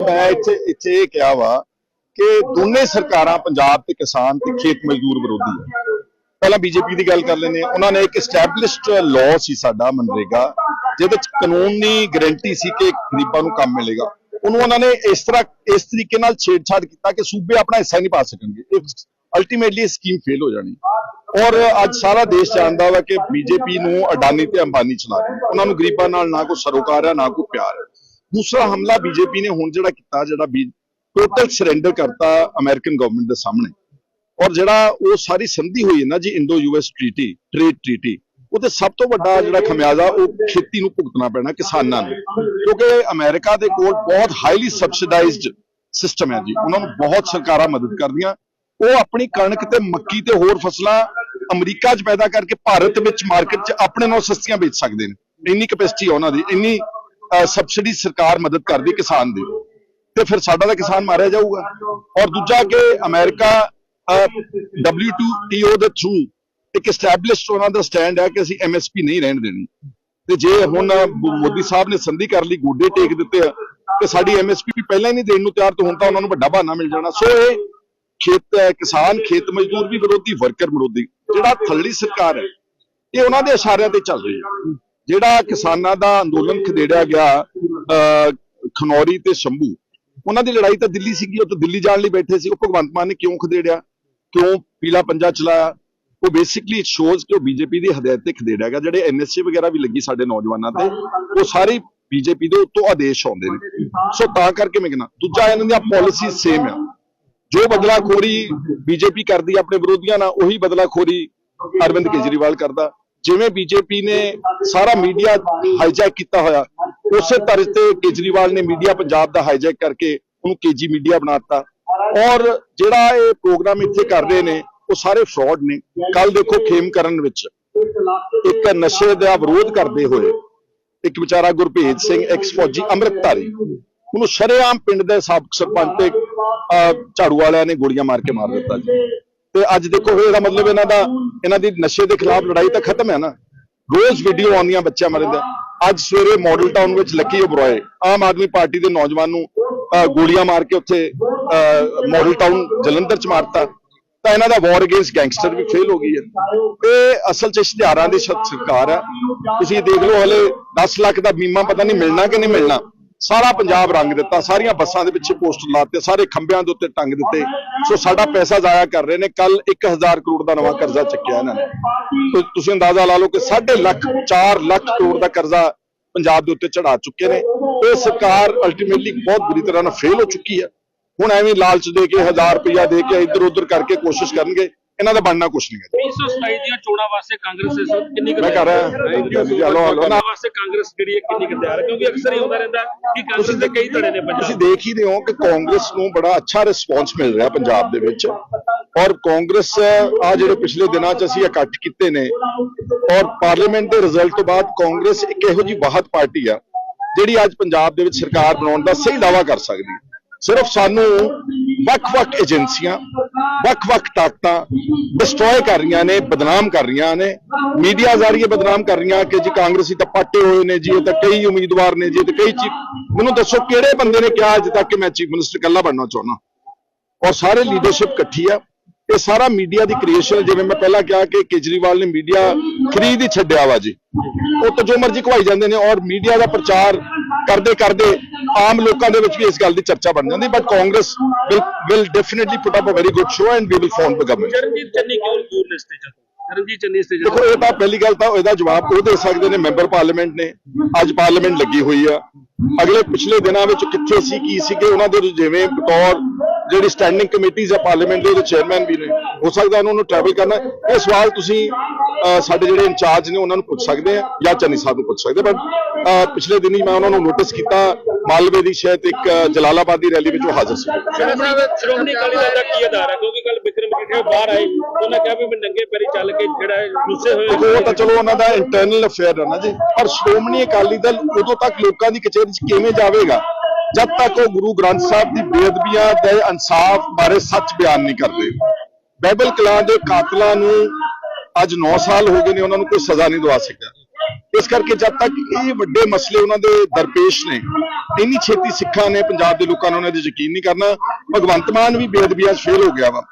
ਮੈਂ ਇੱਥੇ ਇੱਥੇ ਇਹ ਕਿਹਾ ਵਾ ਕਿ ਦੋਨੇ ਸਰਕਾਰਾਂ ਪੰਜਾਬ ਤੇ ਕਿਸਾਨ ਤੇ ਖੇਤ ਮਜ਼ਦੂਰ ਵਿਰੋਧੀ ਹੈ ਪਹਿਲਾਂ ਬੀਜੇਪੀ ਦੀ ਗੱਲ ਕਰ ਲੈਂਦੇ ਹਾਂ। ਉਹਨਾਂ ਨੇ ਇੱਕ ਐਸਟੈਬਲਿਸ਼ਡ ਲਾਅ ਸੀ ਸਾਡਾ ਮਨਰੇਗਾ, ਜਿਹਦੇ ਵਿੱਚ ਕਾਨੂੰਨੀ ਗਾਰੰਟੀ ਸੀ ਕਿ ਗਰੀਬਾਂ ਨੂੰ ਕੰਮ ਮਿਲੇਗਾ। ਉਹਨੂੰ ਉਹਨਾਂ ਨੇ ਇਸ ਤਰ੍ਹਾਂ ਇਸ ਤਰੀਕੇ ਨਾਲ ਛੇੜਛਾੜ ਕੀਤਾ ਕਿ ਸੂਬੇ ਆਪਣਾ ਹਿੱਸਾ ਨਹੀਂ ਪਾ ਸਕਣਗੇ। ਅਲਟੀਮੇਟਲੀ ਇਹ ਸਕੀਮ ਫੇਲ ਹੋ ਜਾਣੀ। ਔਰ ਅੱਜ ਸਾਰਾ ਦੇਸ਼ ਜਾਣਦਾ ਵਾ ਕਿ ਬੀਜੇਪੀ ਨੂੰ ਅਡਾਨੀ ਤੇ ਅੰਬਾਨੀ ਚਲਾ ਰਹੇ ਉਹਨਾਂ ਨੂੰ ਗਰੀਬਾਂ ਨਾਲ ਨਾ ਕੋਈ ਸਰੋਕਾਰ ਹੈ ਨਾ ਕੋਈ ਪਿਆਰ ਹੈ ਦੂਸਰਾ ਹਮਲਾ ਬੀਜੇਪੀ ਨੇ ਹੁਣ ਜਿਹੜਾ ਕੀਤਾ, ਜਿਹੜਾ ਟੋਟਲ ਸਰੈਂਡਰ ਕਰਤਾ ਅਮਰੀਕਨ ਗਵਰਨਮੈਂਟ ਦੇ ਸਾਹਮਣੇ। ਔਰ ਜਿਹੜਾ ਉਹ ਸਾਰੀ ਸੰਧੀ ਹੋਈ ਹੈ ਨਾ ਜੀ Indo US treaty trade treaty ਉਹਦੇ ਸਭ ਤੋਂ ਵੱਡਾ ਜਿਹੜਾ ਖਮਿਆਜ਼ਾ, ਉਹ ਖੇਤੀ ਨੂੰ ਭੁਗਤਣਾ ਪੈਣਾ ਕਿਸਾਨਾਂ ਨੂੰ। ਕਿਉਂਕਿ ਅਮਰੀਕਾ ਦੇ ਕੋਲ ਬਹੁਤ ਹਾਈਲੀ ਸਬਸਿਡਾਈਜ਼ਡ ਸਿਸਟਮ ਹੈ ਜੀ। ਉਹਨਾਂ ਨੂੰ ਬਹੁਤ ਸਰਕਾਰਾਂ ਮਦਦ ਕਰਦੀਆਂ। ਉਹ ਆਪਣੀ ਕਣਕ ਤੇ ਮੱਕੀ ਤੇ ਹੋਰ ਫਸਲਾਂ ਅਮਰੀਕਾ 'ਚ ਪੈਦਾ ਕਰਕੇ ਭਾਰਤ ਵਿੱਚ ਮਾਰਕੀਟ 'ਚ ਆਪਣੇ ਨਾਲੋਂ ਸਸਤੀਆਂ ਵੇਚ ਸਕਦੇ ਨੇ। ਇੰਨੀ ਕੈਪੈਸਿਟੀ ਹੈ ਉਹਨਾਂ ਦੀ। ਇੰਨੀ ਸਬਸਿਡੀ ਸਰਕਾਰ ਮਦਦ ਕਰਦੀ ਕਿਸਾਨ ਦੀ। ਤੇ ਫਿਰ ਸਾਡਾ ਤਾਂ ਕਿਸਾਨ ਮਾਰਿਆ ਜਾਊਗਾ। ਔਰ ਦੂਜਾ ਕਿ ਅਮਰੀਕਾ WTO ਦੇ ਥਰੂ ਇੱਕ ਐਸਟੈਬਲਿਸ਼ਡ ਉਹਨਾਂ ਦਾ ਸਟੈਂਡ ਹੈ ਕਿ ਅਸੀਂ MSP ਨਹੀਂ ਰਹਿਣ ਦੇਣੀ। ਤੇ ਜੇ ਹੁਣ ਮੋਦੀ ਸਾਹਿਬ ਨੇ ਸੰਧੀ ਕਰ ਲਈ, ਗੋਡੇ ਟੇਕ ਦਿੱਤੇ ਆ, ਤੇ ਸਾਡੀ MSP ਪਹਿਲਾਂ ਹੀ ਨਹੀਂ ਦੇਣ ਨੂੰ ਤਿਆਰ, ਤੇ ਹੁਣ ਤਾਂ ਉਹਨਾਂ ਨੂੰ ਵੱਡਾ ਬਹਾਨਾ ਮਿਲ ਜਾਣਾ। ਸੋ ਇਹ ਖੇਤ ਕਿਸਾਨ, ਖੇਤ ਮਜ਼ਦੂਰ ਵੀ ਵਿਰੋਧੀ, ਵਰਕਰ ਵਿਰੋਧੀ, ਜਿਹੜਾ ਥੱਲੜੀ ਸਰਕਾਰ ਹੈ, ਇਹ ਉਹਨਾਂ ਦੇ ਇਸ਼ਾਰਿਆਂ ਤੇ ਚੱਲ ਰਹੀ ਹੈ। ਜਿਹੜਾ ਕਿਸਾਨਾਂ ਦਾ ਅੰਦੋਲਨ ਖਦੇੜਿਆ ਗਿਆ ਖਨੌਰੀ ਤੇ ਸ਼ੰਭੂ, ਉਹਨਾਂ ਦੀ ਲੜਾਈ ਤਾਂ ਦਿੱਲੀ ਸੀਗੀ, ਉਹ ਤਾਂ ਦਿੱਲੀ ਜਾਣ ਲਈ ਬੈਠੇ ਸੀ। ਉਹ ਭਗਵੰਤ ਮਾਨ ਨੇ ਕਿਉਂ ਖਦੇੜਿਆ? ਕਿਉਂ ਪੀਲਾ ਪੰਜਾ ਚਲਾਇਆ? ਉਹ ਬੇਸਿਕਲੀ ਇਟ ਸ਼ੋਜ਼ ਕਿ ਉਹ ਬੀਜੇਪੀ ਦੀ ਹਦਾਇਤ ਤੇ ਖਦੇੜਿਆ ਗਿਆ। ਜਿਹੜੇ ਐਨਐਸਏ ਵਗੈਰਾ ਵੀ ਲੱਗੀ ਸਾਡੇ ਨੌਜਵਾਨਾਂ ਤੇ, ਉਹ ਸਾਰੇ ਬੀਜੇਪੀ ਦੇ ਉੱਤੋਂ ਆਦੇਸ਼ ਆਉਂਦੇ ਨੇ। ਸੋ ਤਾਂ ਕਰਕੇ ਮੈਂ ਕਹਿੰਦਾ, ਦੂਜਾ ਇਹਨਾਂ ਦੀਆਂ ਪਾਲਿਸੀ ਸੇਮ ਆ। ਜੋ ਬਦਲਾਖੋਰੀ ਬੀਜੇਪੀ ਕਰਦੀ ਆਪਣੇ ਵਿਰੋਧੀਆਂ ਨਾਲ, ਉਹੀ ਬਦਲਾਖੋਰੀ ਅਰਵਿੰਦ ਕੇਜਰੀਵਾਲ ਕਰਦਾ। ਜਿਵੇਂ ਬੀਜੇਪੀ ਨੇ ਸਾਰਾ ਮੀਡੀਆ ਹਾਈਜੈਕ ਕੀਤਾ ਹੋਇਆ, ਉਸੇ ਤਰ੍ਹਾਂ ਤੇ ਕੇਜਰੀਵਾਲ ਨੇ ਮੀਡੀਆ ਪੰਜਾਬ ਦਾ ਹਾਈਜੈਕ ਕਰਕੇ ਉਹਨੂੰ ਕੇਜੀ ਮੀਡੀਆ ਬਣਾਤਾ ਔਰ ਜਿਹੜਾ ਇਹ ਪ੍ਰੋਗਰਾਮ ਇੱਥੇ ਕਰ ਰਹੇ ਨੇ, ਉਹ ਸਾਰੇ ਫਰਾਡ ਨੇ। ਕੱਲ ਦੇਖੋ ਖੇਮ ਕਰਨ ਵਿੱਚ ਇੱਕ ਨਸ਼ੇ ਦਾ ਵਿਰੋਧ ਕਰਦੇ ਹੋਏ ਇੱਕ ਵਿਚਾਰਾ ਗੁਰਭੇਜ ਸਿੰਘ ਐਕਸ ਫੌਜੀ ਅੰਮ੍ਰਿਤਧਾਰੀ, ਉਹਨੂੰ ਸ਼ਰੇਆਮ ਪਿੰਡ ਦੇ ਸਾਬਕ ਸਰਪੰਚ ਤੇ ਝਾੜੂ ਵਾਲਿਆਂ ਨੇ ਗੋਲੀਆਂ ਮਾਰ ਕੇ ਮਾਰ ਦਿੱਤਾ ਜੀ। ਤੇ ਅੱਜ ਦੇਖੋ ਫਿਰ ਇਹਦਾ ਮਤਲਬ ਇਹਨਾਂ ਦਾ ਇਹਨਾਂ ਦੀ ਨਸ਼ੇ ਦੇ ਖਿਲਾਫ ਲੜਾਈ ਤਾਂ ਖਤਮ ਹੈ ਨਾ। ਰੋਜ਼ ਵੀਡੀਓ ਆਉਂਦੀਆਂ ਬੱਚਿਆਂ ਮਰਨ ਦਾ। ਅੱਜ ਸਵੇਰੇ ਮਾਡਲ ਟਾਊਨ ਵਿੱਚ ਲੱਕੀ ਓਬਰਾਏ ਆਮ ਆਦਮੀ ਪਾਰਟੀ ਦੇ ਨੌਜਵਾਨ ਨੂੰ ਅਹ, ਗੋਲੀਆਂ ਮਾਰ ਕੇ ਉੱਥੇ ਮਾਡਲ ਟਾਊਨ ਜਲੰਧਰ ਚ ਮਾਰਤਾ। ਤਾਂ ਇਹਨਾਂ ਦਾ ਵਾਰ ਅਗੇਂਸਟ ਗੈਂਗਸਟਰ ਵੀ ਫੇਲ ਹੋ ਗਈ ਹੈ। ਇਹ ਅਸਲ ਚ ਇਸ਼ਤਿਹਾਰਾਂ ਦੀ ਸਰਕਾਰ ਹੈ। ਤੁਸੀਂ ਦੇਖ ਲਓ ਹਲੇ 10 ਲੱਖ ਦਾ ਬੀਮਾ ਪਤਾ ਨਹੀਂ ਮਿਲਣਾ ਕਿ ਨਹੀਂ ਮਿਲਣਾ। ਸਾਰਾ ਪੰਜਾਬ ਰੰਗ ਦਿੱਤਾ, ਸਾਰੀਆਂ ਬੱਸਾਂ ਦੇ ਪਿੱਛੇ ਪੋਸਟਰ ਲਾਤੇ ਸਾਰੇ ਖੰਭਿਆਂ ਦੇ ਉੱਤੇ ਟੰਗ ਦਿੱਤੇ। ਸੋ ਸਾਡਾ ਪੈਸਾ ਜ਼ਾਇਆ ਕਰ ਰਹੇ ਨੇ ਕੱਲ 1000 ਕਰੋੜ ਦਾ ਨਵਾਂ ਕਰਜ਼ਾ ਚੱਕਿਆ ਇਹਨਾਂ ਨੇ। ਤੁਸੀਂ ਅੰਦਾਜ਼ਾ ਲਾ ਲਓ ਕਿ 1.5 ਲੱਖ 4 ਲੱਖ ਕਰੋੜ ਦਾ ਕਰਜ਼ਾ ਪੰਜਾਬ ਦੇ ਉੱਤੇ ਚੜਾ ਚੁੱਕੇ ਨੇ। ਇਹ ਸਰਕਾਰ ਅਲਟੀਮੇਟਲੀ ਬਹੁਤ ਬੁਰੀ ਤਰ੍ਹਾਂ ਨਾਲ ਫੇਲ ਹੋ ਚੁੱਕੀ ਹੈ। ਹੁਣ ਐਵੇਂ ਲਾਲਚ ਦੇ ਕੇ 1000 ਰੁਪਇਆ ਦੇ ਕੇ ਇੱਧਰ ਉੱਧਰ ਕਰਕੇ ਕੋਸ਼ਿਸ਼ ਕਰਨਗੇ। ਇਹਨਾਂ ਦਾ ਬਣਨਾ ਕੁਛ ਨਹੀਂ ਹੈ। 327 ਦੀਆਂ ਚੋਣਾਂ ਵਾਸਤੇ ਕਾਂਗਰਸ ਇਸ ਵਕਤ ਕਿੰਨੀ ਕੁ ਮੈਂ ਕਰ ਰਿਹਾ ਜੀ ਹਲੋ ਹਲੋ ਨਾ। ਵਾਸਤੇ ਕਾਂਗਰਸ ਜਿਹੜੀ ਹੈ ਕਿੰਨੀ ਕੁ ਤਿਆਰ ਹੈ? ਕਿਉਂਕਿ ਅਕਸਰ ਹੀ ਹੁੰਦਾ ਰਹਿੰਦਾ ਕਿ ਕਾਂਗਰਸ ਦੇ ਕਈ ਧੜੇ ਨੇ ਤੁਸੀਂ ਪੰਜਾਬ ਦੇਖ ਹੀ ਰਹੇ ਹੋ ਕਿ ਕਾਂਗਰਸ ਨੂੰ ਬੜਾ ਅੱਛਾ ਰਿਸਪੌਂਸ ਮਿਲ ਰਿਹਾ ਪੰਜਾਬ ਦੇ ਵਿੱਚ। ਔਰ ਕਾਂਗਰਸ ਆ ਜਿਹੜੇ ਪਿਛਲੇ ਦਿਨਾਂ 'ਚ ਅਸੀਂ ਇਕੱਠ ਕੀਤੇ ਨੇ ਔਰ ਪਾਰਲੀਮੈਂਟ ਦੇ ਰਿਜ਼ਲਟ ਤੋਂ ਬਾਅਦ ਕਾਂਗਰਸ ਇੱਕ ਇਹੋ ਜੀ ਵਾਹਦ ਪਾਰਟੀ ਆ ਜਿਹੜੀ ਅੱਜ ਪੰਜਾਬ ਦੇ ਵਿੱਚ ਸਰਕਾਰ ਬਣਾਉਣ ਦਾ ਸਹੀ ਦਾਵਾ ਕਰ ਸਕਦੀ ਹੈ। ਸਿਰਫ ਸਾਨੂੰ ਵੱਖ-ਵੱਖ ਏਜੰਸੀਆਂ, ਵੱਖ-ਵੱਖ ਤਾਕਤਾਂ ਡਿਸਟਰੋਏ ਕਰ ਰਹੀਆਂ ਨੇ, ਬਦਨਾਮ ਕਰ ਰਹੀਆਂ ਨੇ। ਮੀਡੀਆ ਜ਼ਰੀਏ ਬਦਨਾਮ ਕਰ ਰਹੀਆਂ ਕਿ ਜੀ ਕਾਂਗਰਸੀ ਤਾਂ ਪਾਟੇ ਹੋਏ ਨੇ ਜੀ, ਇਹ ਤਾਂ ਕਈ ਉਮੀਦਵਾਰ ਨੇ ਜੀ, ਇਹ ਤਾਂ ਕਈ ਚੀਫ ਮੈਨੂੰ ਦੱਸੋ ਕਿਹੜੇ ਬੰਦੇ ਨੇ ਕਿਹਾ ਅੱਜ ਤੱਕ ਕਿ ਮੈਂ ਚੀਫ ਮਿਨਿਸਟਰ ਇਕੱਲਾ ਬਣਨਾ ਚਾਹੁੰਦਾ? ਔਰ ਸਾਰੇ ਲੀਡਰਸ਼ਿਪ ਇਕੱਠੀ ਆ। ਇਹ ਸਾਰਾ ਮੀਡੀਆ ਦੀ ਕ੍ਰੀਏਸ਼ਨ ਜਿਵੇਂ ਮੈਂ ਪਹਿਲਾਂ ਕਿਹਾ ਕਿ ਕੇਜਰੀਵਾਲ ਨੇ ਮੀਡੀਆ ਖਰੀਦ ਹੀ ਛੱਡਿਆ ਵਾ ਜੀ। ਉਹ ਤਾਂ ਜੋ ਮਰਜ਼ੀ ਘਵਾਈ ਜਾਂਦੇ ਨੇ ਔਰ ਮੀਡੀਆ ਦਾ ਪ੍ਰਚਾਰ ਕਰਦੇ ਕਰਦੇ ਆਮ ਲੋਕਾਂ ਦੇ ਵਿੱਚ ਵੀ ਇਸ ਗੱਲ ਦੀ ਚਰਚਾ ਬਣ ਜਾਂਦੀ but Congress will definitely put up a very good show and we will form the government Charanjit Channi ਕਿਉਂ ਦੂਰ ਨੇ ਸਟੇਜ ਤੋਂ? ਚਰਨਜੀਤ ਚੰਨੀ ਸਟੇਜ ਦੇਖੋ ਇਹ ਤਾਂ ਪਹਿਲੀ ਗੱਲ ਤਾਂ ਇਹਦਾ ਜਵਾਬ ਉਹ ਦੇ ਸਕਦੇ ਨੇ ਮੈਂਬਰ ਪਾਰਲੀਮੈਂਟ ਨੇ। ਅੱਜ ਪਾਰਲੀਮੈਂਟ ਲੱਗੀ ਹੋਈ ਆ। ਅਗਲੇ ਪਿਛਲੇ ਦਿਨਾਂ ਵਿੱਚ ਕਿੱਥੇ ਸੀ ਕੀ ਸੀਗੇ ਉਹਨਾਂ ਦੇ ਜਿਵੇਂ ਬਤੌਰ ਜਿਹੜੀ ਸਟੈਂਡਿੰਗ ਕਮੇਟੀਜ਼ ਆ ਪਾਰਲੀਮੈਂਟ ਦੇ ਉਹਦੇ ਚੇਅਰਮੈਨ ਵੀ ਨੇ। ਹੋ ਸਕਦਾ ਉਹਨਾਂ ਨੂੰ ਟਰੈਵਲ ਕਰਨਾ। ਇਹ ਸਵਾਲ ਤੁਸੀਂ ਸਾਡੇ ਜਿਹੜੇ ਇੰਚਾਰਜ ਨੇ ਉਹਨਾਂ ਨੂੰ ਪੁੱਛ ਸਕਦੇ ਆ ਜਾਂ ਚੰਨੀ ਸਾਹਿਬ ਨੂੰ ਪੁੱਛ ਸਕਦੇ ਬਟ ਪਿਛਲੇ ਦਿਨੀ ਮੈਂ ਉਹਨਾਂ ਨੂੰ ਨੋਟਿਸ ਕੀਤਾ ਮਾਲਵੇ ਦੀ ਸ਼ਾਇਦ ਇੱਕ ਜਲਾਲਾਬਾਦ ਦੀ ਰੈਲੀ ਵਿੱਚ ਉਹ ਹਾਜ਼ਰ ਸੀ। ਸ਼੍ਰੋਮਣੀ ਅਕਾਲੀ ਦਲ ਦਾ ਕੀ ਆਧਾਰ ਹੈ? ਕਿਉਂਕਿ ਕੱਲ ਬਿਕਰਮ ਮਜੀਠੀਆ ਬਾਹਰ ਆਏ ਉਹਨਾਂ ਕਿਹਾ ਵੀ ਮੈਂ ਨੰਗੇ ਪੈਰੀ ਚੱਲ ਕੇ ਜਿਹੜਾ ਗੁੱਸੇ ਹੋਏ ਉਹ ਤਾਂ ਚਲੋ ਉਹਨਾਂ ਦਾ ਇੰਟਰਨਲ ਅਫੇਅਰ ਹੈ ਨਾ ਜੀ। ਪਰ ਸ਼੍ਰੋਮਣੀ ਅਕਾਲੀ ਦਲ ਉਦੋਂ ਤੱਕ ਲੋਕਾਂ ਦੀ ਕਚਹਿਰੀ 'ਚ ਕਿਵੇਂ ਜਾਵੇਗਾ? ਜਦ ਤੱਕ ਉਹ ਗੁਰੂ ਗ੍ਰੰਥ ਸਾਹਿਬ ਦੀ ਬੇਅਦਬੀਆਂ ਤੇ ਇਨਸਾਫ ਬਾਰੇ ਸੱਚ ਬਿਆਨ ਨਹੀਂ ਕਰਦੇ। ਬਾਈਬਲ ਕਲਾਂ ਦੇ ਕਾਤਲਾਂ ਨੂੰ ਅੱਜ 9 ਸਾਲ ਹੋ ਗਏ ਨੇ ਉਹਨਾਂ ਨੂੰ ਕੋਈ ਸਜ਼ਾ ਨਹੀਂ ਦਵਾ ਸਕਿਆ। ਇਸ ਕਰਕੇ ਜਦ ਤੱਕ ਇਹ ਵੱਡੇ ਮਸਲੇ ਉਹਨਾਂ ਦੇ ਦਰਪੇਸ਼ ਨੇ, ਇੰਨੀ ਛੇਤੀ ਸਿੱਖਾਂ ਨੇ ਪੰਜਾਬ ਦੇ ਲੋਕਾਂ ਨੇ ਉਹਨਾਂ ਦੀ ਯਕੀਨ ਨਹੀਂ ਕਰਨਾ, ਭਗਵੰਤ ਮਾਨ ਵੀ ਬੇਅਦਬੀਆਂ 'ਚ ਫੇਲ ਹੋ ਗਿਆ ਵਾ।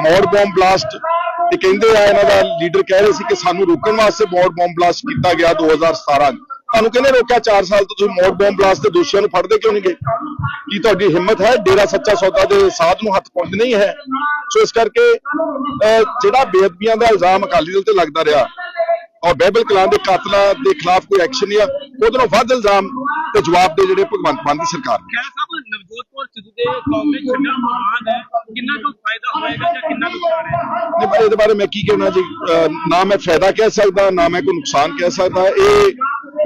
ਮੌੜ ਬੰਬ ਬਲਾਸਟ ਇਹ ਕਹਿੰਦੇ ਆ ਇਹਨਾਂ ਦਾ ਲੀਡਰ ਕਹਿ ਰਹੇ ਸੀ ਕਿ ਸਾਨੂੰ ਰੋਕਣ ਵਾਸਤੇ ਮੌੜ ਬੰਬ ਬਲਾਸਟ ਕੀਤਾ ਗਿਆ 2017 ਤੁਹਾਨੂੰ ਕਹਿੰਦੇ ਰੋਕਿਆ 4 ਸਾਲ ਤੋਂ ਤੁਸੀਂ ਮੌੜ ਬੰਬ ਬਲਾਸਟ ਦੇ ਦੋਸ਼ੀਆਂ ਨੂੰ ਫੜਦੇ ਕਿਉਂ ਨਹੀਂ ਗਏ? ਕੀ ਤੁਹਾਡੀ ਹਿੰਮਤ ਹੈ? ਡੇਰਾ ਸੱਚਾ ਸੌਦਾ ਦੇ ਸਾਧ ਨੂੰ ਹੱਥ ਪਾਉਂਦੇ ਨਹੀਂ ਹੈ? ਸੋ ਇਸ ਕਰਕੇ ਜਿਹੜਾ ਬੇਅਦਬੀਆਂ ਦਾ ਇਲਜ਼ਾਮ ਅਕਾਲੀ ਦਲ ਤੇ ਲੱਗਦਾ ਰਿਹਾ ਔਰ ਬਾਈਬਲ ਕਲਾਂ ਦੇ ਕਾਤਲਾਂ ਦੇ ਖਿਲਾਫ ਕੋਈ ਐਕਸ਼ਨ ਨਹੀਂ ਆ ਉਹਦੇ ਨਾਲੋਂ ਵੱਧ ਇਲਜ਼ਾਮ ਤੇ ਜਵਾਬ ਦੇ ਜਿਹੜੇ ਭਗਵੰਤ ਮਾਨ ਦੀ ਸਰਕਾਰ ਨੇ। ਖੈਰ ਸਾਹਿਬ ਨਵਜੋਤ ਕੌਰ ਸਿੱਧੂ ਦੇ ਕਾਂਗਰਸ ਛੱਡਣ ਤੋਂ ਬਾਅਦ ਕਿੰਨਾ ਕੁ ਫਾਇਦਾ ਹੋਏਗਾ ਜਾਂ ਕਿੰਨਾ ਨੁਕਸਾਨ ਹੈ? ਨਹੀਂ ਪਰ ਇਹਦੇ ਬਾਰੇ ਮੈਂ ਕੀ ਕਹਿਣਾ ਜੀ? ਨਾ ਮੈਂ ਫਾਇਦਾ ਕਹਿ ਸਕਦਾ ਨਾ ਮੈਂ ਕੋਈ ਨੁਕਸਾਨ ਕਹਿ ਸਕਦਾ। ਇਹ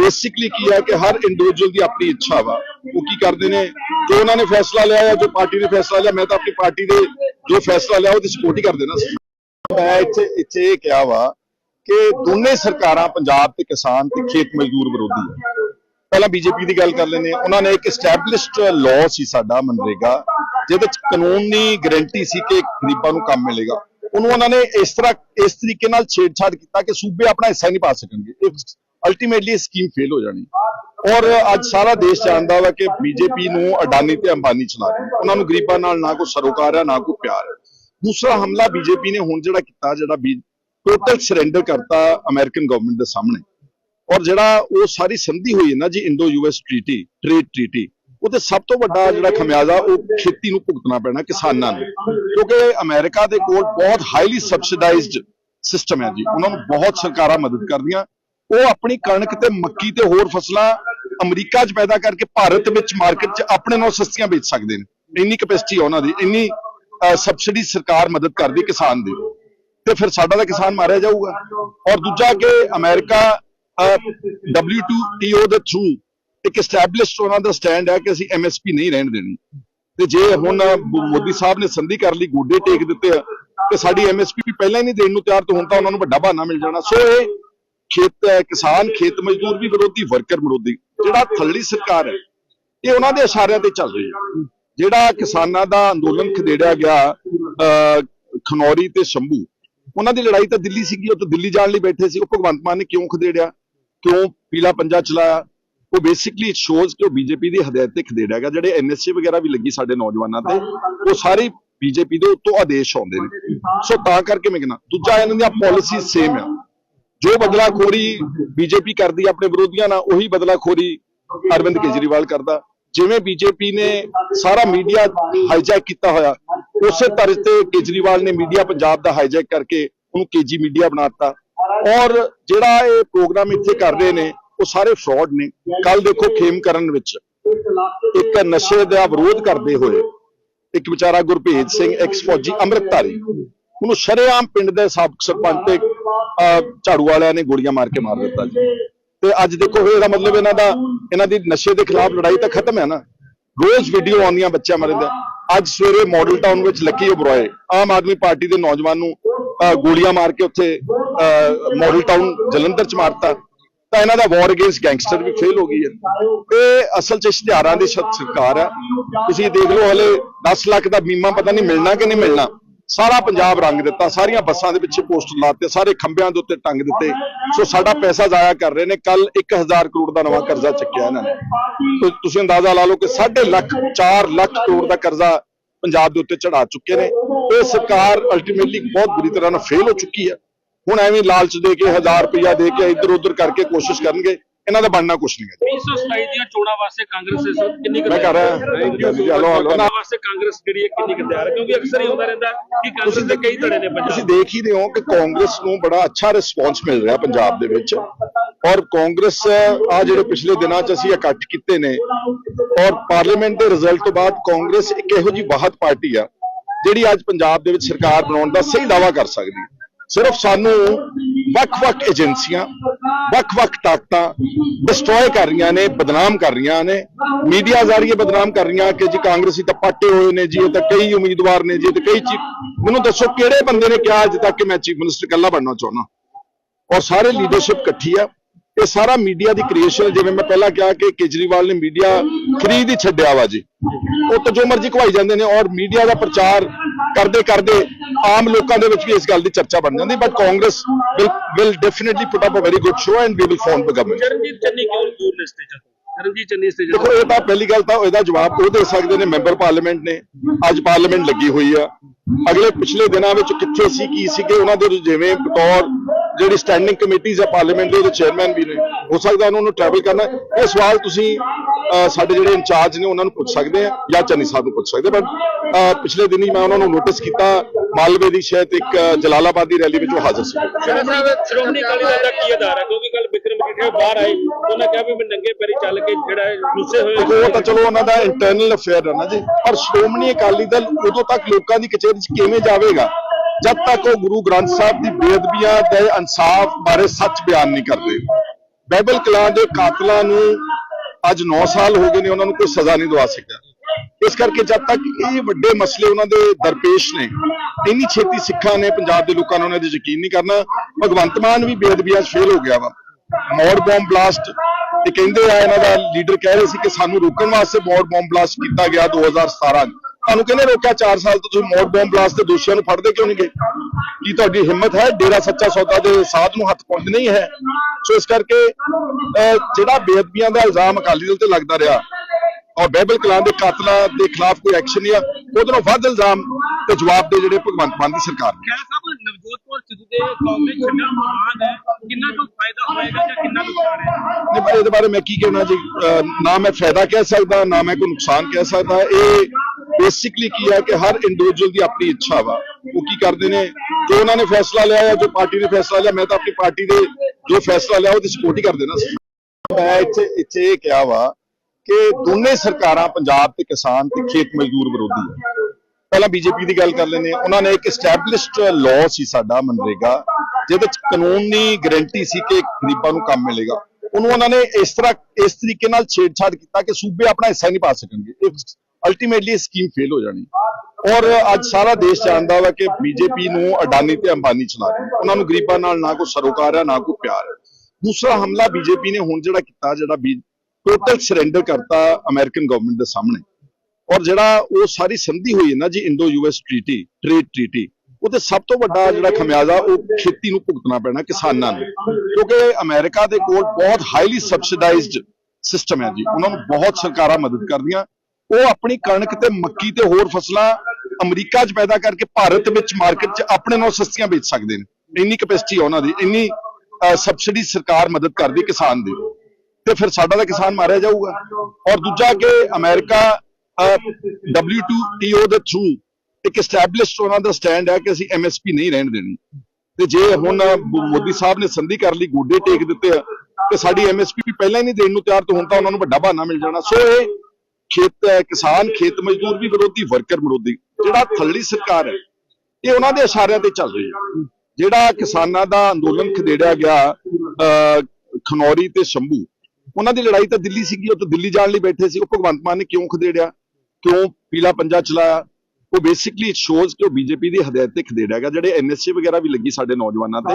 ਬੇਸਿਕਲੀ ਕੀ ਹੈ ਕਿ ਹਰ ਇੰਡੀਵਿਜੂਅਲ ਦੀ ਆਪਣੀ ਇੱਛਾ ਵਾ। ਉਹ ਕੀ ਕਰਦੇ ਨੇ? ਜੋ ਉਹਨਾਂ ਨੇ ਫੈਸਲਾ ਲਿਆ ਜਾਂ ਜੋ ਪਾਰਟੀ ਨੇ ਫੈਸਲਾ ਲਿਆ ਮੈਂ ਤਾਂ ਆਪਣੀ ਪਾਰਟੀ ਦੇ ਜੋ ਫੈਸਲਾ ਲਿਆ ਉਹਦੀ ਸਪੋਰਟ ਹੀ ਕਰ ਦੇਣਾ ਮੈਂ ਇੱਥੇ ਇੱਥੇ ਇਹ ਕਿਹਾ ਵਾ ਕਿ ਦੋਨੇ ਸਰਕਾਰਾਂ, ਪੰਜਾਬ ਤੇ ਕਿਸਾਨ ਤੇ ਖੇਤ ਮਜ਼ਦੂਰ ਵਿਰੋਧੀ ਹੈ ਪਹਿਲਾਂ ਬੀਜੇਪੀ ਦੀ ਗੱਲ ਕਰ ਲੈਂਦੇ ਉਹਨਾਂ ਨੇ ਇੱਕ ਐਸਟੈਬਲਿਸ਼ਡ ਲਾਅ ਸੀ ਸਾਡਾ, ਮਨਰੇਗਾ, ਜਿਹਦੇ ਚ ਕਾਨੂੰਨੀ ਗਾਰੰਟੀ ਸੀ ਕਿ ਗਰੀਬਾਂ ਨੂੰ ਕੰਮ ਮਿਲੇਗਾ। ਉਹਨੂੰ ਉਹਨਾਂ ਨੇ ਇਸ ਤਰ੍ਹਾਂ, ਇਸ ਤਰੀਕੇ ਨਾਲ ਛੇੜਛਾੜ ਕੀਤਾ ਕਿ ਸੂਬੇ ਆਪਣਾ ਹਿੱਸਾ ਨਹੀਂ ਪਾ ਸਕਣਗੇ। ਅਲਟੀਮੇਟਲੀ ਇਹ ਸਕੀਮ ਫੇਲ ਹੋ ਜਾਣੀ। ਔਰ ਅੱਜ ਸਾਰਾ ਦੇਸ਼ ਜਾਣਦਾ ਵਾ ਕਿ ਬੀਜੇਪੀ ਨੂੰ ਅਡਾਨੀ ਤੇ ਅੰਬਾਨੀ ਚਲਾ ਰਹੇ ਉਹਨਾਂ ਨੂੰ ਗਰੀਬਾਂ ਨਾਲ ਨਾ ਕੋਈ ਸਰੋਕਾਰ ਹੈ ਨਾ ਕੋਈ ਪਿਆਰ ਹੈ ਦੂਸਰਾ ਹਮਲਾ ਬੀਜੇਪੀ ਨੇ ਹੁਣ ਜਿਹੜਾ ਕੀਤਾ, ਜਿਹੜਾ ਟੋਟਲ ਸਰੈਂਡਰ ਕਰਤਾ ਅਮਰੀਕਨ ਗਵਰਨਮੈਂਟ ਦੇ ਸਾਹਮਣੇ। ਔਰ ਜਿਹੜਾ ਉਹ ਸਾਰੀ ਸੰਧੀ ਹੋਈ ਹੈ ਨਾ ਜੀ Indo US treaty trade treaty ਉਹਦੇ ਸਭ ਤੋਂ ਵੱਡਾ ਜਿਹੜਾ ਖਮਿਆਜ਼ਾ ਉਹ ਖੇਤੀ ਨੂੰ ਭੁਗਤਣਾ ਪੈਣਾ ਕਿਸਾਨਾਂ ਨੂੰ। ਕਿਉਂਕਿ ਅਮਰੀਕਾ ਦੇ ਕੋਲ ਬਹੁਤ ਹਾਈਲੀ ਸਬਸਿਡਾਈਜ਼ਡ ਸਿਸਟਮ ਹੈ ਜੀ। ਉਹਨਾਂ ਨੂੰ ਬਹੁਤ ਸਰਕਾਰਾਂ ਮਦਦ ਕਰਦੀਆਂ। ਉਹ ਆਪਣੀ ਕਣਕ ਤੇ ਮੱਕੀ ਤੇ ਹੋਰ ਫਸਲਾਂ ਅਮਰੀਕਾ 'ਚ ਪੈਦਾ ਕਰਕੇ ਭਾਰਤ ਵਿੱਚ ਮਾਰਕੀਟ 'ਚ ਆਪਣੇ ਨਾਲੋਂ ਸਸਤੀਆਂ ਵੇਚ ਸਕਦੇ ਨੇ। ਇੰਨੀ ਕੈਪੈਸਿਟੀ ਉਹਨਾਂ ਦੀ। ਇੰਨੀ ਸਬਸਿਡੀ ਸਰਕਾਰ ਮਦਦ ਕਰਦੀ ਕਿਸਾਨ ਦੀ। ਤੇ ਫਿਰ ਸਾਡਾ ਤਾਂ ਕਿਸਾਨ ਮਾਰਿਆ ਜਾਊਗਾ। ਔਰ ਦੂਜਾ ਕਿ ਅਮਰੀਕਾ WTO ਦੇ ਥਰੂ ਇੱਕ ਐਸਟੈਬਲਿਸ਼ਡ ਉਹਨਾਂ ਦਾ ਸਟੈਂਡ ਹੈ ਕਿ ਅਸੀਂ MSP ਨਹੀਂ ਰਹਿਣ ਦੇਣੀ। ਤੇ ਜੇ ਹੁਣ ਮੋਦੀ ਸਾਹਿਬ ਨੇ ਸੰਧੀ ਕਰ ਲਈ ਗੋਡੇ ਟੇਕ ਦਿੱਤੇ ਆ ਤੇ ਸਾਡੀ MSP ਪਹਿਲਾਂ ਹੀ ਨਹੀਂ ਦੇਣ ਨੂੰ ਤਿਆਰ ਤੇ ਹੁਣ ਤਾਂ ਉਹਨਾਂ ਨੂੰ ਵੱਡਾ ਬਹਾਨਾ ਮਿਲ ਜਾਣਾ। ਸੋ ਇਹ ਖੇਤ ਕਿਸਾਨ ਖੇਤ ਮਜ਼ਦੂਰ ਵੀ ਵਿਰੋਧੀ ਵਰਕਰ ਵਿਰੋਧੀ। ਜਿਹੜਾ ਥੱਲੜੀ ਸਰਕਾਰ ਹੈ ਇਹ ਉਹਨਾਂ ਦੇ ਇਸ਼ਾਰਿਆਂ ਤੇ ਚੱਲ ਰਹੀ ਹੈ। ਜਿਹੜਾ ਕਿਸਾਨਾਂ ਦਾ ਅੰਦੋਲਨ ਖਦੇੜਿਆ ਗਿਆ ਅਹ, ਖਨੌਰੀ ਤੇ ਸ਼ੰਭੂ ਉਹਨਾਂ ਦੀ ਲੜਾਈ ਤਾਂ ਦਿੱਲੀ ਸੀਗੀ, ਉਹ ਤਾਂ ਦਿੱਲੀ ਜਾਣ ਲਈ ਬੈਠੇ ਸੀ। ਉਹ ਭਗਵੰਤ ਮਾਨ ਨੇ ਕਿਉਂ ਖਦੇੜਿਆ? ਕਿਉਂ ਪੀਲਾ ਪੰਜਾ ਚਲਾਇਆ? ਉਹ ਬੇਸਿਕਲੀ ਸ਼ੋਜ਼ ਕਿ ਉਹ ਬੀਜੇਪੀ ਦੀ ਹਦਾਇਤ ਤੇ ਖਦੇੜਿਆ ਗਿਆ। ਜਿਹੜੇ ਐਨਐਸਏ ਵਗੈਰਾ ਵੀ ਲੱਗੀ ਸਾਡੇ ਨੌਜਵਾਨਾਂ ਤੇ, ਉਹ ਸਾਰੀ ਬੀਜੇਪੀ ਦੇ ਉੱਤੋਂ ਆਦੇਸ਼ ਆਉਂਦੇ ਨੇ। ਸੋ ਤਾਂ ਕਰਕੇ ਮੈਂ ਕਹਿੰਦਾ, ਦੂਜਾ ਇਹਨਾਂ ਦੀਆਂ ਪਾਲਿਸੀ ਸੇਮ ਆ। ਜੋ ਬਦਲਾਖੋਰੀ ਬੀਜੇਪੀ ਕਰਦੀ ਆਪਣੇ ਵਿਰੋਧੀਆਂ ਨਾਲ, ਉਹੀ ਬਦਲਾਖੋਰੀ ਅਰਵਿੰਦ ਕੇਜਰੀਵਾਲ ਕਰਦਾ। ਜਿਵੇਂ ਬੀਜੇਪੀ ਨੇ ਸਾਰਾ ਮੀਡੀਆ ਹਾਈਜੈਕ ਕੀਤਾ ਹੋਇਆ, ਉਸੇ ਤਰ੍ਹਾਂ ਤੇ ਕੇਜਰੀਵਾਲ ਨੇ ਮੀਡੀਆ ਪੰਜਾਬ ਦਾ ਹਾਈਜੈਕ ਕਰਕੇ ਉਹਨੂੰ ਕੇਜੀ ਮੀਡੀਆ ਬਣਾਤਾ ਔਰ ਜਿਹੜਾ ਇਹ ਪ੍ਰੋਗਰਾਮ ਇੱਥੇ ਕਰ ਰਹੇ ਨੇ, ਉਹ ਸਾਰੇ ਫਰਾਡ ਨੇ। ਕੱਲ ਦੇਖੋ ਖੇਮ ਕਰਨ ਵਿੱਚ ਇੱਕ ਨਸ਼ੇ ਦਾ ਵਿਰੋਧ ਕਰਦੇ ਹੋਏ ਇੱਕ ਵਿਚਾਰਾ ਗੁਰਭੇਜ ਸਿੰਘ ਐਕਸ ਫੌਜੀ ਅੰਮ੍ਰਿਤਧਾਰੀ, ਉਹਨੂੰ ਸ਼ਰੇਆਮ ਪਿੰਡ ਦੇ ਸਾਬਕ ਸਰਪੰਚ ਤੇ ਝਾੜੂ ਵਾਲਿਆਂ ਨੇ ਗੋਲੀਆਂ ਮਾਰ ਕੇ ਮਾਰ ਦਿੱਤਾ ਜੀ। ਤੇ ਅੱਜ ਦੇਖੋ ਫਿਰ ਇਹਦਾ ਮਤਲਬ ਇਹਨਾਂ ਦਾ ਇਹਨਾਂ ਦੀ ਨਸ਼ੇ ਦੇ ਖਿਲਾਫ ਲੜਾਈ ਤਾਂ ਖਤਮ ਹੈ ਨਾ। ਰੋਜ਼ ਵੀਡੀਓ ਆਉਂਦੀਆਂ ਬੱਚਿਆਂ ਮਰਨ ਦਾ। ਅੱਜ ਸਵੇਰੇ ਮਾਡਲ ਟਾਊਨ ਵਿੱਚ ਲੱਕੀ ਓਬਰਾਏ ਆਮ ਆਦਮੀ ਪਾਰਟੀ ਦੇ ਨੌਜਵਾਨ ਨੂੰ ਅਹ, ਗੋਲੀਆਂ ਮਾਰ ਕੇ ਉੱਥੇ ਮਾਡਲ ਟਾਊਨ ਜਲੰਧਰ ਚ ਮਾਰਤਾ। ਤਾਂ ਇਹਨਾਂ ਦਾ ਵਾਰ ਅਗੇਂਸਟ ਗੈਂਗਸਟਰ ਵੀ ਫੇਲ ਹੋ ਗਈ ਹੈ। ਇਹ ਅਸਲ ਚ ਇਸ਼ਤਿਹਾਰਾਂ ਦੀ ਸਰਕਾਰ ਹੈ। ਤੁਸੀਂ ਦੇਖ ਲਓ ਹਲੇ 10 ਲੱਖ ਦਾ ਬੀਮਾ ਪਤਾ ਨਹੀਂ ਮਿਲਣਾ ਕਿ ਨਹੀਂ ਮਿਲਣਾ। ਸਾਰਾ ਪੰਜਾਬ ਰੰਗ ਦਿੱਤਾ, ਸਾਰੀਆਂ ਬੱਸਾਂ ਦੇ ਪਿੱਛੇ ਪੋਸਟਰ ਲਾਤੇ ਸਾਰੇ ਖੰਭਿਆਂ ਦੇ ਉੱਤੇ ਟੰਗ ਦਿੱਤੇ। ਸੋ ਸਾਡਾ ਪੈਸਾ ਜ਼ਾਇਆ ਕਰ ਰਹੇ ਨੇ ਕੱਲ 1000 ਕਰੋੜ ਦਾ ਨਵਾਂ ਕਰਜ਼ਾ ਚੱਕਿਆ ਇਹਨਾਂ ਨੇ। ਤੁਸੀਂ ਅੰਦਾਜ਼ਾ ਲਾ ਲਓ ਕਿ 1.5 ਲੱਖ 4 ਲੱਖ ਕਰੋੜ ਦਾ ਕਰਜ਼ਾ ਪੰਜਾਬ ਦੇ ਉੱਤੇ ਚੜਾ ਚੁੱਕੇ ਨੇ। ਇਹ ਸਰਕਾਰ ਅਲਟੀਮੇਟਲੀ ਬਹੁਤ ਬੁਰੀ ਤਰ੍ਹਾਂ ਨਾਲ ਫੇਲ ਹੋ ਚੁੱਕੀ ਹੈ। ਹੁਣ ਐਵੇਂ ਲਾਲਚ ਦੇ ਕੇ 1000 ਰੁਪਇਆ ਦੇ ਕੇ ਇੱਧਰ ਉੱਧਰ ਕਰਕੇ ਕੋਸ਼ਿਸ਼ ਕਰਨਗੇ ਇਹਨਾਂ ਦਾ ਬਣਨਾ ਕੁਛ ਨਹੀਂ ਹੈ 327 ਦੀਆਂ ਚੋਣਾਂ ਵਾਸਤੇ ਕਾਂਗਰਸ ਇਸ ਵਕਤ ਕਿੰਨੀ ਕੁ ਮੈਂ ਕਰ ਰਿਹਾ Thank you. ਜੀ, ਹਲੋ, ਹਲੋ, ਨਾ। ਚੋਣਾਂ ਵਾਸਤੇ ਕਾਂਗਰਸ ਜਿਹੜੀ ਹੈ ਕਿੰਨੀ ਕੁ ਤਿਆਰ ਹੈ ਕਿਉਂਕਿ ਅਕਸਰ ਹੀ ਹੁੰਦਾ ਰਹਿੰਦਾ ਕਿ ਕਾਂਗਰਸ ਦੇ ਕਈ ਧੜੇ ਨੇ ਤੁਸੀਂ ਪੰਜਾਬ ਦੇਖ ਹੀ ਰਹੇ ਹੋ ਕਿ ਕਾਂਗਰਸ ਨੂੰ ਬੜਾ ਅੱਛਾ ਰਿਸਪੌਂਸ ਮਿਲ ਰਿਹਾ ਪੰਜਾਬ ਦੇ ਵਿੱਚ ਔਰ ਕਾਂਗਰਸ ਆ ਜਿਹੜੇ ਪਿਛਲੇ ਦਿਨਾਂ 'ਚ ਅਸੀਂ ਇਕੱਠ ਕੀਤੇ ਨੇ ਔਰ ਪਾਰਲੀਮੈਂਟ ਦੇ ਰਿਜ਼ਲਟ ਤੋਂ ਬਾਅਦ ਕਾਂਗਰਸ ਇੱਕ ਇਹੋ ਜੀ ਵਾਹਤ ਪਾਰਟੀ ਆ ਜਿਹੜੀ ਅੱਜ ਪੰਜਾਬ ਦੇ ਵਿੱਚ ਸਰਕਾਰ ਬਣਾਉਣ ਦਾ ਸਹੀ ਦਾਵਾ ਕਰ ਸਕਦੀ ਹੈ ਸਿਰਫ ਸਾਨੂੰ ਵੱਖ-ਵੱਖ ਏਜੰਸੀਆਂ, ਵੱਖ-ਵੱਖ ਤਾਕਤਾਂ ਡਿਸਟਰੋਏ ਕਰ ਰਹੀਆਂ ਨੇ, ਬਦਨਾਮ ਕਰ ਰਹੀਆਂ ਨੇ। ਮੀਡੀਆ ਜ਼ਰੀਏ ਬਦਨਾਮ ਕਰ ਰਹੀਆਂ ਕਿ ਜੀ ਕਾਂਗਰਸੀ ਤਾਂ ਪਾਟੇ ਹੋਏ ਨੇ ਜੀ, ਇਹ ਤਾਂ ਕਈ ਉਮੀਦਵਾਰ ਨੇ ਜੀ, ਇਹ ਤਾਂ ਕਈ ਚੀਫ ਮੈਨੂੰ ਦੱਸੋ ਕਿਹੜੇ ਬੰਦੇ ਨੇ ਕਿਹਾ ਅੱਜ ਤੱਕ ਕਿ ਮੈਂ ਚੀਫ ਮਿਨਿਸਟਰ ਇਕੱਲਾ ਬਣਨਾ ਚਾਹੁੰਦਾ? ਔਰ ਸਾਰੇ ਲੀਡਰਸ਼ਿਪ ਇਕੱਠੀ ਆ। ਇਹ ਸਾਰਾ ਮੀਡੀਆ ਦੀ ਕ੍ਰੀਏਸ਼ਨ ਜਿਵੇਂ ਮੈਂ ਪਹਿਲਾਂ ਕਿਹਾ ਕਿ ਕੇਜਰੀਵਾਲ ਨੇ ਮੀਡੀਆ ਖਰੀਦ ਹੀ ਛੱਡਿਆ ਵਾ ਜੀ। ਉਹ ਤਾਂ ਜੋ ਮਰਜ਼ੀ ਘਵਾਈ ਜਾਂਦੇ ਨੇ ਔਰ ਮੀਡੀਆ ਦਾ ਪ੍ਰਚਾਰ ਕਰਦੇ ਕਰਦੇ ਆਮ ਲੋਕਾਂ ਦੇ ਵਿੱਚ ਵੀ ਇਸ ਗੱਲ ਦੀ ਚਰਚਾ ਬਣ ਜਾਂਦੀ but Congress will definitely put up a very good show and we will form the government Charanjit Channi ਕਿਉਂ ਦੂਰ ਨੇ ਸਟੇਜਾਂ ਤੋਂ? ਚਰਨਜੀਤ ਚੰਨੀ ਸਟੇਜਾਂ ਦੇਖੋ, ਇਹ ਤਾਂ ਪਹਿਲੀ ਗੱਲ ਤਾਂ ਇਹਦਾ ਜਵਾਬ ਉਹ ਦੇ ਸਕਦੇ ਨੇ, ਮੈਂਬਰ ਪਾਰਲੀਮੈਂਟ ਨੇ। ਅੱਜ ਪਾਰਲੀਮੈਂਟ ਲੱਗੀ ਹੋਈ ਆ। ਅਗਲੇ ਪਿਛਲੇ ਦਿਨਾਂ ਵਿੱਚ ਕਿੱਥੇ ਸੀ, ਕੀ ਸੀਗੇ, ਉਹਨਾਂ ਦੇ ਜਿਵੇਂ ਬਤੌਰ ਜਿਹੜੀ ਸਟੈਂਡਿੰਗ ਕਮੇਟੀਜ਼ ਆ ਪਾਰਲੀਮੈਂਟ ਦੇ, ਉਹਦੇ ਚੇਅਰਮੈਨ ਵੀ ਨੇ। ਹੋ ਸਕਦਾ ਉਹਨਾਂ ਨੂੰ ਟਰੈਵਲ ਕਰਨਾ। ਇਹ ਸਵਾਲ ਤੁਸੀਂ ਸਾਡੇ ਜਿਹੜੇ ਇੰਚਾਰਜ ਨੇ, ਉਹਨਾਂ ਨੂੰ ਪੁੱਛ ਸਕਦੇ ਆ ਜਾਂ ਚੰਨੀ ਸਾਹਿਬ ਨੂੰ ਪੁੱਛ ਸਕਦੇ ਬਟ ਪਿਛਲੇ ਦਿਨੀ ਮੈਂ ਉਹਨਾਂ ਨੂੰ ਨੋਟਿਸ ਕੀਤਾ ਮਾਲਵੇ ਦੀ ਸ਼ਾਇਦ ਇੱਕ ਜਲਾਲਾਬਾਦ ਦੀ ਰੈਲੀ ਵਿੱਚ ਉਹ ਹਾਜ਼ਰ ਸੀ। ਸ਼੍ਰੋਮਣੀ ਸ਼੍ਰੋਮਣੀ ਅਕਾਲੀ ਦਲ ਦਾ ਕੀ ਆਧਾਰ ਹੈ? ਕਿਉਂਕਿ ਕੱਲ ਬਿਕਰਮ ਮਜੀਠੀਆ ਬਾਹਰ ਆਏ ਉਹਨਾਂ ਕਿਹਾ ਵੀ ਮੈਂ ਨੰਗੇ ਪੈਰੀ ਚੱਲ ਕੇ ਜਿਹੜਾ ਗੁੱਸੇ ਹੋਏ ਉਹ ਤਾਂ ਚਲੋ ਉਹਨਾਂ ਦਾ ਇੰਟਰਨਲ ਅਫੇਅਰ ਹੈ ਨਾ ਜੀ। ਪਰ ਸ਼੍ਰੋਮਣੀ ਅਕਾਲੀ ਦਲ ਉਦੋਂ ਤੱਕ ਲੋਕਾਂ ਦੀ ਕਚਹਿਰੀ 'ਚ ਕਿਵੇਂ ਜਾਵੇਗਾ? ਜਦ ਤੱਕ ਉਹ ਗੁਰੂ ਗ੍ਰੰਥ ਸਾਹਿਬ ਦੀ ਬੇਅਦਬੀਆਂ ਤੇ ਇਨਸਾਫ ਬਾਰੇ ਸੱਚ ਬਿਆਨ ਨਹੀਂ ਕਰਦੇ। ਬਾਈਬਲ ਕਲਾਂ ਦੇ ਕਾਤਲਾਂ ਨੂੰ ਅੱਜ 9 ਸਾਲ ਹੋ ਗਏ ਨੇ ਉਹਨਾਂ ਨੂੰ ਕੋਈ ਸਜ਼ਾ ਨਹੀਂ ਦਵਾ ਸਕਿਆ। ਇਸ ਕਰਕੇ ਜਦ ਤੱਕ ਇਹ ਵੱਡੇ ਮਸਲੇ ਉਹਨਾਂ ਦੇ ਦਰਪੇਸ਼ ਨੇ ਇੰਨੀ ਛੇਤੀ ਸਿੱਖਾਂ ਨੇ ਪੰਜਾਬ ਦੇ ਲੋਕਾਂ ਨੇ ਉਹਨਾਂ ਦੇ ਯਕੀਨ ਨਹੀਂ ਕਰਨਾ। ਭਗਵੰਤ ਮਾਨ ਵੀ ਬੇਅਦਬੀਆਂ 'ਚ ਫੇਲ ਹੋ ਗਿਆ ਵਾ। ਮੋਰ ਬੰਬ ਬਲਾਸਟ ਇਹ ਕਹਿੰਦੇ ਆ ਇਹਨਾਂ ਦਾ ਲੀਡਰ ਕਹਿ ਰਹੇ ਸੀ ਕਿ ਸਾਨੂੰ ਰੋਕਣ ਵਾਸਤੇ ਮੋਰ ਬੰਬ ਬਲਾਸਟ ਕੀਤਾ ਗਿਆ 2017 ਤੁਹਾਨੂੰ ਕਹਿੰਦੇ ਰੋਕਿਆ 4 ਸਾਲ ਤੋਂ? ਤੁਸੀਂ ਮੋਰ ਬੰਬ ਬਲਾਸਟ ਦੇ ਦੋਸ਼ੀਆਂ ਨੂੰ ਫੜਦੇ ਕਿਉਂ ਨਹੀਂ ਗਏ? ਕੀ ਤੁਹਾਡੀ ਹਿੰਮਤ ਹੈ? ਡੇਰਾ ਸੱਚਾ ਸੌਦਾ ਦੇ ਸਾਧ ਨੂੰ ਹੱਥ ਪਾਉਂਦੇ ਨਹੀਂ ਹੈ? ਸੋ ਇਸ ਕਰਕੇ ਅਹ, ਜਿਹੜਾ ਬੇਅਦਬੀਆਂ ਦਾ ਇਲਜ਼ਾਮ ਅਕਾਲੀ ਦਲ ਤੇ ਲੱਗਦਾ ਰਿਹਾ ਔਰ ਬਾਈਬਲ ਕਲਾਂ ਦੇ ਕਾਤਲਾਂ ਦੇ ਖਿਲਾਫ ਕੋਈ ਐਕਸ਼ਨ ਨਹੀਂ ਆ ਉਹਦੇ ਨਾਲੋਂ ਵੱਧ ਇਲਜ਼ਾਮ ਤੇ ਜਵਾਬ ਦੇ ਜਿਹੜੇ ਭਗਵੰਤ ਮਾਨ ਦੀ ਸਰਕਾਰ ਨੇ। ਖੈਰ ਸਾਹਿਬ ਨਵਜੋਤ ਕੌਰ ਸਿੱਧੂ ਦੇ ਕਾਂਗਰਸ ਛੱਡਣ ਤੋਂ ਬਾਅਦ ਕਿੰਨਾ ਕੁ ਫਾਇਦਾ ਹੋਏਗਾ ਜਾਂ ਕਿੰਨਾ ਨੁਕਸਾਨ ਹੈ? ਨਹੀਂ ਪਰ ਇਹਦੇ ਬਾਰੇ ਮੈਂ ਕੀ ਕਹਿਣਾ ਜੀ? ਨਾ ਮੈਂ ਫਾਇਦਾ ਕਹਿ ਸਕਦਾ ਨਾ ਮੈਂ ਕੋਈ ਨੁਕਸਾਨ ਕਹਿ ਸਕਦਾ। ਇਹ ਬੇਸਿਕਲੀ ਕੀ ਹੈ ਕਿ ਹਰ ਇੰਡੀਵਿਜੂਅਲ ਦੀ ਆਪਣੀ ਇੱਛਾ ਵਾ। ਉਹ ਕੀ ਕਰਦੇ ਨੇ? ਜੋ ਉਹਨਾਂ ਨੇ ਫੈਸਲਾ ਲਿਆ ਜਾਂ ਜੋ ਪਾਰਟੀ ਨੇ ਫੈਸਲਾ ਲਿਆ ਮੈਂ ਤਾਂ ਆਪਣੀ ਪਾਰਟੀ ਦੇ ਜੋ ਫੈਸਲਾ ਲਿਆ ਉਹਦੀ ਸਪੋਰਟ ਹੀ ਕਰ ਦੇਣਾ ਮੈਂ ਇੱਥੇ ਇੱਥੇ ਇਹ ਕਿਹਾ ਵਾ ਕਿ ਦੋਨੇ ਸਰਕਾਰਾਂ, ਪੰਜਾਬ ਤੇ ਕਿਸਾਨ ਤੇ ਖੇਤ ਮਜ਼ਦੂਰ ਵਿਰੋਧੀ ਹੈ ਪਹਿਲਾਂ ਬੀਜੇਪੀ ਦੀ ਗੱਲ ਕਰ ਲੈਂਦੇ ਆ ਉਹਨਾਂ ਨੇ ਇੱਕ ਐਸਟੈਬਲਿਸ਼ਡ ਲਾਅ ਸੀ ਸਾਡਾ, ਮਨਰੇਗਾ, ਜਿਹਦੇ ਚ ਕਾਨੂੰਨੀ ਗਾਰੰਟੀ ਸੀ ਕਿ ਗਰੀਬਾਂ ਨੂੰ ਕੰਮ ਮਿਲੇਗਾ। ਉਹਨੂੰ ਉਹਨਾਂ ਨੇ ਇਸ ਤਰ੍ਹਾਂ, ਇਸ ਤਰੀਕੇ ਨਾਲ ਛੇੜਛਾੜ ਕੀਤਾ ਕਿ ਸੂਬੇ ਆਪਣਾ ਹਿੱਸਾ ਨਹੀਂ ਪਾ ਸਕਣਗੇ। ਅਲਟੀਮੇਟਲੀ ਇਹ ਸਕੀਮ ਫੇਲ ਹੋ ਜਾਣੀ। ਔਰ ਅੱਜ ਸਾਰਾ ਦੇਸ਼ ਜਾਣਦਾ ਵਾ ਕਿ ਬੀਜੇਪੀ ਨੂੰ ਅਡਾਨੀ ਤੇ ਅੰਬਾਨੀ ਚਲਾ ਰਹੇ ਉਹਨਾਂ ਨੂੰ ਗਰੀਬਾਂ ਨਾਲ ਨਾ ਕੋਈ ਸਰੋਕਾਰ ਹੈ ਨਾ ਕੋਈ ਪਿਆਰ ਹੈ ਦੂਸਰਾ ਹਮਲਾ ਬੀਜੇਪੀ ਨੇ ਹੁਣ ਜਿਹੜਾ ਕੀਤਾ, ਜਿਹੜਾ ਟੋਟਲ ਸਰੈਂਡਰ ਕਰਤਾ ਅਮਰੀਕਨ ਗਵਰਨਮੈਂਟ ਦੇ ਸਾਹਮਣੇ। ਔਰ ਜਿਹੜਾ ਉਹ ਸਾਰੀ ਸੰਧੀ ਹੋਈ ਹੈ ਨਾ ਜੀ Indo US treaty trade treaty ਉਹਦੇ ਸਭ ਤੋਂ ਵੱਡਾ ਜਿਹੜਾ ਖਮਿਆਜ਼ਾ ਉਹ ਖੇਤੀ ਨੂੰ ਭੁਗਤਣਾ ਪੈਣਾ ਕਿਸਾਨਾਂ ਨੂੰ। ਕਿਉਂਕਿ ਅਮਰੀਕਾ ਦੇ ਕੋਲ ਬਹੁਤ ਹਾਈਲੀ ਸਬਸਿਡਾਈਜ਼ਡ ਸਿਸਟਮ ਹੈ ਜੀ। ਉਹਨਾਂ ਨੂੰ ਬਹੁਤ ਸਰਕਾਰਾਂ ਮਦਦ ਕਰਦੀਆਂ। ਉਹ ਆਪਣੀ ਕਣਕ ਤੇ ਮੱਕੀ ਤੇ ਹੋਰ ਫਸਲਾਂ ਅਮਰੀਕਾ 'ਚ ਪੈਦਾ ਕਰਕੇ ਭਾਰਤ ਵਿੱਚ ਮਾਰਕੀਟ 'ਚ ਆਪਣੇ ਨਾਲੋਂ ਸਸਤੀਆਂ ਵੇਚ ਸਕਦੇ ਨੇ। ਇੰਨੀ ਕੈਪੈਸਿਟੀ ਉਹਨਾਂ ਦੀ। ਇੰਨੀ ਸਬਸਿਡੀ ਸਰਕਾਰ ਮਦਦ ਕਰਦੀ ਕਿਸਾਨ ਦੀ। ਤੇ ਫਿਰ ਸਾਡਾ ਤਾਂ ਕਿਸਾਨ ਮਾਰਿਆ ਜਾਊਗਾ। ਔਰ ਦੂਜਾ ਕਿ ਅਮਰੀਕਾ WTO ਦੇ ਥਰੂ ਇੱਕ ਐਸਟੈਬਲਿਸ਼ਡ ਉਹਨਾਂ ਦਾ ਸਟੈਂਡ ਹੈ ਕਿ ਅਸੀਂ MSP ਨਹੀਂ ਰਹਿਣ ਦੇਣੀ। ਤੇ ਜੇ ਹੁਣ ਮੋਦੀ ਸਾਹਿਬ ਨੇ ਸੰਧੀ ਕਰ ਲਈ ਗੋਡੇ ਟੇਕ ਦਿੱਤੇ ਆ ਤੇ ਸਾਡੀ MSP ਪਹਿਲਾਂ ਹੀ ਨਹੀਂ ਦੇਣ ਨੂੰ ਤਿਆਰ ਤੇ ਹੁਣ ਤਾਂ ਉਹਨਾਂ ਨੂੰ ਵੱਡਾ ਬਹਾਨਾ ਮਿਲ ਜਾਣਾ। ਸੋ ਇਹ ਖੇਤ ਕਿਸਾਨ ਖੇਤ ਮਜ਼ਦੂਰ ਵੀ ਵਿਰੋਧੀ ਵਰਕਰ ਵਿਰੋਧੀ। ਜਿਹੜਾ ਥੱਲੜੀ ਸਰਕਾਰ ਹੈ ਇਹ ਉਹਨਾਂ ਦੇ ਇਸ਼ਾਰਿਆਂ ਤੇ ਚੱਲ ਰਹੀ ਹੈ। ਜਿਹੜਾ ਕਿਸਾਨਾਂ ਦਾ ਅੰਦੋਲਨ ਖਦੇੜਿਆ ਗਿਆ ਅਹ, ਖਨੌਰੀ ਤੇ ਸ਼ੰਭੂ ਉਹਨਾਂ ਦੀ ਲੜਾਈ ਤਾਂ ਦਿੱਲੀ ਸੀਗੀ, ਉਹ ਤਾਂ ਦਿੱਲੀ ਜਾਣ ਲਈ ਬੈਠੇ ਸੀ। ਉਹ ਭਗਵੰਤ ਮਾਨ ਨੇ ਕਿਉਂ ਖਦੇੜਿਆ? ਕਿਉਂ ਪੀਲਾ ਪੰਜਾ ਚਲਾਇਆ? ਉਹ ਬੇਸਿਕਲੀ ਇਟ ਸ਼ੋਜ਼ ਕਿ ਉਹ ਬੀਜੇਪੀ ਦੀ ਹਦਾਇਤ ਤੇ ਖਦੇੜਿਆ ਗਿਆ। ਜਿਹੜੇ ਐਨਐਸਏ ਵਗੈਰਾ ਵੀ ਲੱਗੀ ਸਾਡੇ ਨੌਜਵਾਨਾਂ ਤੇ,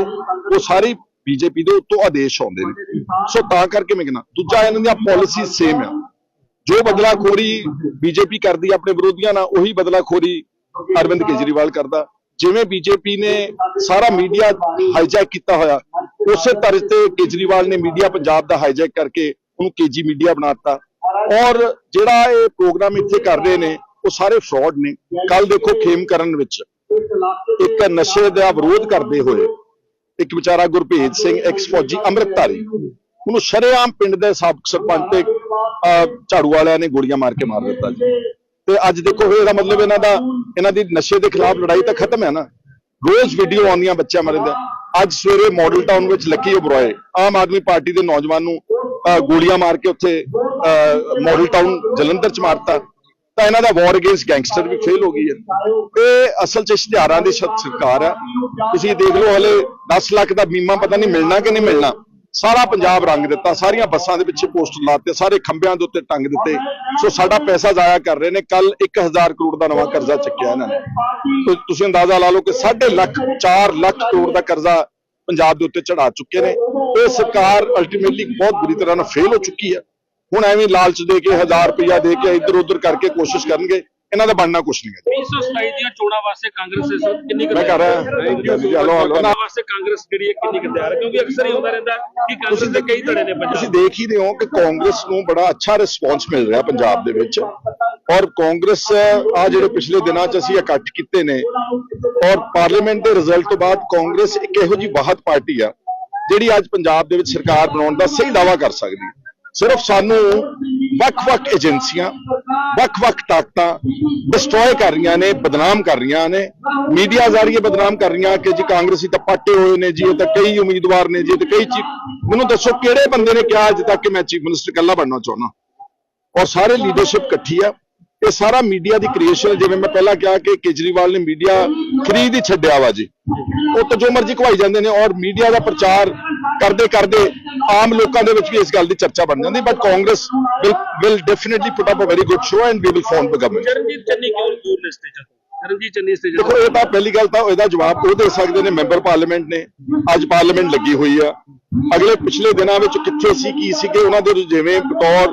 ਉਹ ਸਾਰੀ ਬੀਜੇਪੀ ਦੇ ਉੱਤੋਂ ਆਦੇਸ਼ ਆਉਂਦੇ ਨੇ। ਸੋ ਤਾਂ ਕਰਕੇ ਮੈਂ ਕਹਿੰਦਾ, ਦੂਜਾ ਇਹਨਾਂ ਦੀਆਂ ਪਾਲਿਸੀ ਸੇਮ ਆ। ਜੋ ਬਦਲਾਖੋਰੀ ਬੀਜੇਪੀ ਕਰਦੀ ਆਪਣੇ ਵਿਰੋਧੀਆਂ ਨਾਲ, ਉਹੀ ਬਦਲਾਖੋਰੀ ਅਰਵਿੰਦ ਕੇਜਰੀਵਾਲ ਕਰਦਾ। ਜਿਵੇਂ ਬੀਜੇਪੀ ਨੇ ਸਾਰਾ ਮੀਡੀਆ ਹਾਈਜੈਕ ਕੀਤਾ ਹੋਇਆ ਉਸੇ ਤਰ੍ਹਾਂ ਤੇ ਕੇਜਰੀਵਾਲ ਨੇ ਮੀਡੀਆ ਪੰਜਾਬ ਦਾ ਹਾਈਜੈਕ ਕਰਕੇ ਉਹਨੂੰ ਕੇਜੀ ਮੀਡੀਆ ਬਣਾਤਾ ਔਰ ਜਿਹੜਾ ਇਹ ਪ੍ਰੋਗਰਾਮ ਇੱਥੇ ਕਰ ਰਹੇ ਨੇ ਉਹ ਸਾਰੇ ਫਰਾਡ ਨੇ। ਕੱਲ ਦੇਖੋ ਖੇਮ ਕਰਨ ਵਿੱਚ ਇੱਕ ਨਸ਼ੇ ਦਾ ਵਿਰੋਧ ਕਰਦੇ ਹੋਏ ਇੱਕ ਵਿਚਾਰਾ ਗੁਰਭੇਜ ਸਿੰਘ ਐਕਸ ਫੌਜੀ ਅੰਮ੍ਰਿਤਧਾਰੀ ਉਹਨੂੰ ਸ਼ਰੇਆਮ ਪਿੰਡ ਦੇ ਸਾਬਕ ਸਰਪੰਚ ਤੇ ਅਹ, ਝਾੜੂ ਵਾਲਿਆਂ ਨੇ ਗੋਲੀਆਂ ਮਾਰ ਕੇ ਮਾਰ ਦਿੱਤਾ ਜੀ। ਤੇ ਅੱਜ ਦੇਖੋ ਫਿਰ ਇਹਦਾ ਮਤਲਬ ਇਹਨਾਂ ਦਾ ਇਹਨਾਂ ਦੀ ਨਸ਼ੇ ਦੇ ਖਿਲਾਫ ਲੜਾਈ ਤਾਂ ਖਤਮ ਹੈ ਨਾ। ਰੋਜ਼ ਵੀਡੀਓ ਆਉਂਦੀਆਂ ਬੱਚਿਆਂ ਮਰਨ ਦਾ। ਅੱਜ ਸਵੇਰੇ ਮਾਡਲ ਟਾਊਨ ਵਿੱਚ ਲੱਕੀ ਓਬਰਾਏ ਆਮ ਆਦਮੀ ਪਾਰਟੀ ਦੇ ਨੌਜਵਾਨ ਨੂੰ ਅਹ, ਗੋਲੀਆਂ ਮਾਰ ਕੇ ਉੱਥੇ ਮਾਡਲ ਟਾਊਨ ਜਲੰਧਰ ਚ ਮਾਰਤਾ। ਤਾਂ ਇਹਨਾਂ ਦਾ ਵਾਰ ਅਗੇਂਸਟ ਗੈਂਗਸਟਰ ਵੀ ਫੇਲ ਹੋ ਗਈ ਹੈ। ਇਹ ਅਸਲ ਚ ਇਸ਼ਤਿਹਾਰਾਂ ਦੀ ਸਰਕਾਰ ਹੈ। ਤੁਸੀਂ ਦੇਖ ਲਓ ਹਲੇ 10 ਲੱਖ ਦਾ ਬੀਮਾ ਪਤਾ ਨਹੀਂ ਮਿਲਣਾ ਕਿ ਨਹੀਂ ਮਿਲਣਾ। ਸਾਰਾ ਪੰਜਾਬ ਰੰਗ ਦਿੱਤਾ, ਸਾਰੀਆਂ ਬੱਸਾਂ ਦੇ ਪਿੱਛੇ ਪੋਸਟਰ ਲਾਤੇ ਸਾਰੇ ਖੰਭਿਆਂ ਦੇ ਉੱਤੇ ਟੰਗ ਦਿੱਤੇ। ਸੋ ਸਾਡਾ ਪੈਸਾ ਜ਼ਾਇਆ ਕਰ ਰਹੇ ਨੇ ਕੱਲ 1000 ਕਰੋੜ ਦਾ ਨਵਾਂ ਕਰਜ਼ਾ ਚੱਕਿਆ ਇਹਨਾਂ ਨੇ। ਤੁਸੀਂ ਅੰਦਾਜ਼ਾ ਲਾ ਲਓ ਕਿ 1.5 ਲੱਖ 4 ਲੱਖ ਕਰੋੜ ਦਾ ਕਰਜ਼ਾ ਪੰਜਾਬ ਦੇ ਉੱਤੇ ਚੜਾ ਚੁੱਕੇ ਨੇ। ਇਹ ਸਰਕਾਰ ਅਲਟੀਮੇਟਲੀ ਬਹੁਤ ਬੁਰੀ ਤਰ੍ਹਾਂ ਨਾਲ ਫੇਲ ਹੋ ਚੁੱਕੀ ਹੈ। ਹੁਣ ਐਵੇਂ ਲਾਲਚ ਦੇ ਕੇ 1000 ਰੁਪਇਆ ਦੇ ਕੇ ਇੱਧਰ ਉੱਧਰ ਕਰਕੇ ਕੋਸ਼ਿਸ਼ ਕਰਨਗੇ। ਇਹਨਾਂ ਦਾ ਬਣਨਾ ਕੁਛ ਨਹੀਂ ਹੈ। 327 ਦੀਆਂ ਚੋਣਾਂ ਵਾਸਤੇ ਕਾਂਗਰਸ ਇਸ ਵਕਤ ਕਿੰਨੀ ਕੁ ਮੈਂ ਕਰ ਰਿਹਾ so much। ਚਲੋ ਹਲੋ ਨਾ। ਚੋਣਾਂ ਵਾਸਤੇ ਕਾਂਗਰਸ ਜਿਹੜੀ ਹੈ ਕਿੰਨੀ ਕੁ ਤਿਆਰ ਹੈ? ਕਿਉਂਕਿ ਅਕਸਰ ਹੀ ਹੁੰਦਾ ਰਹਿੰਦਾ ਕਿ ਕਾਂਗਰਸ ਦੇ ਕਈ ਧੜੇ ਨੇ ਤੁਸੀਂ ਪੰਜਾਬ ਦੇਖ ਹੀ ਰਹੇ ਹੋ ਕਿ ਕਾਂਗਰਸ ਨੂੰ ਬੜਾ ਅੱਛਾ ਰਿਸਪੌਂਸ ਮਿਲ ਰਿਹਾ ਪੰਜਾਬ ਦੇ ਵਿੱਚ। ਔਰ ਕਾਂਗਰਸ ਆ ਜਿਹੜੇ ਪਿਛਲੇ ਦਿਨਾਂ 'ਚ ਅਸੀਂ ਇਕੱਠ ਕੀਤੇ ਨੇ ਔਰ ਪਾਰਲੀਮੈਂਟ ਦੇ ਰਿਜ਼ਲਟ ਤੋਂ ਬਾਅਦ ਕਾਂਗਰਸ ਇੱਕ ਇਹੋ ਜੀ ਵਾਹਤ ਪਾਰਟੀ ਆ ਜਿਹੜੀ ਅੱਜ ਪੰਜਾਬ ਦੇ ਵਿੱਚ ਸਰਕਾਰ ਬਣਾਉਣ ਦਾ ਸਹੀ ਦਾਵਾ ਕਰ ਸਕਦੀ ਹੈ। ਸਿਰਫ ਸਾਨੂੰ ਵੱਖ-ਵੱਖ ਏਜੰਸੀਆਂ, ਵੱਖ-ਵੱਖ ਤਾਕਤਾਂ ਡਿਸਟਰੋਏ ਕਰ ਰਹੀਆਂ ਨੇ, ਬਦਨਾਮ ਕਰ ਰਹੀਆਂ ਨੇ। ਮੀਡੀਆ ਜ਼ਰੀਏ ਬਦਨਾਮ ਕਰ ਰਹੀਆਂ ਕਿ ਜੀ ਕਾਂਗਰਸੀ ਤਾਂ ਪਾਟੇ ਹੋਏ ਨੇ ਜੀ, ਇਹ ਤਾਂ ਕਈ ਉਮੀਦਵਾਰ ਨੇ ਜੀ, ਇਹ ਤਾਂ ਕਈ ਚੀਫ ਮੈਨੂੰ ਦੱਸੋ ਕਿਹੜੇ ਬੰਦੇ ਨੇ ਕਿਹਾ ਅੱਜ ਤੱਕ ਕਿ ਮੈਂ ਚੀਫ ਮਿਨਿਸਟਰ ਇਕੱਲਾ ਬਣਨਾ ਚਾਹੁੰਦਾ? ਔਰ ਸਾਰੇ ਲੀਡਰਸ਼ਿਪ ਇਕੱਠੀ ਆ। ਇਹ ਸਾਰਾ ਮੀਡੀਆ ਦੀ ਕ੍ਰੀਏਸ਼ਨ ਜਿਵੇਂ ਮੈਂ ਪਹਿਲਾਂ ਕਿਹਾ ਕਿ ਕੇਜਰੀਵਾਲ ਨੇ ਮੀਡੀਆ ਖਰੀਦ ਹੀ ਛੱਡਿਆ ਵਾ ਜੀ। ਉਹ ਤਾਂ ਜੋ ਮਰਜ਼ੀ ਘਵਾਈ ਜਾਂਦੇ ਨੇ ਔਰ ਮੀਡੀਆ ਦਾ ਪ੍ਰਚਾਰ ਕਰਦੇ ਕਰਦੇ ਆਮ ਲੋਕਾਂ ਦੇ ਵਿੱਚ ਵੀ ਇਸ ਗੱਲ ਦੀ ਚਰਚਾ ਬਣ ਜਾਂਦੀ but Congress will definitely put up a very good show and we will form the government Charanjit Channi ਕਿਉਂ ਦੂਰ ਨੇ ਸਟੇਜ ਤੋਂ? ਚਰਨਜੀਤ ਚੰਨੀ ਸਟੇਜ ਦੇਖੋ ਇਹ ਤਾਂ ਪਹਿਲੀ ਗੱਲ ਤਾਂ ਇਹਦਾ ਜਵਾਬ ਉਹ ਦੇ ਸਕਦੇ ਨੇ ਮੈਂਬਰ ਪਾਰਲੀਮੈਂਟ ਨੇ। ਅੱਜ ਪਾਰਲੀਮੈਂਟ ਲੱਗੀ ਹੋਈ ਆ। ਅਗਲੇ ਪਿਛਲੇ ਦਿਨਾਂ ਵਿੱਚ ਕਿੱਥੇ ਸੀ ਕੀ ਸੀਗੇ ਉਹਨਾਂ ਦੇ ਜਿਵੇਂ ਬਤੌਰ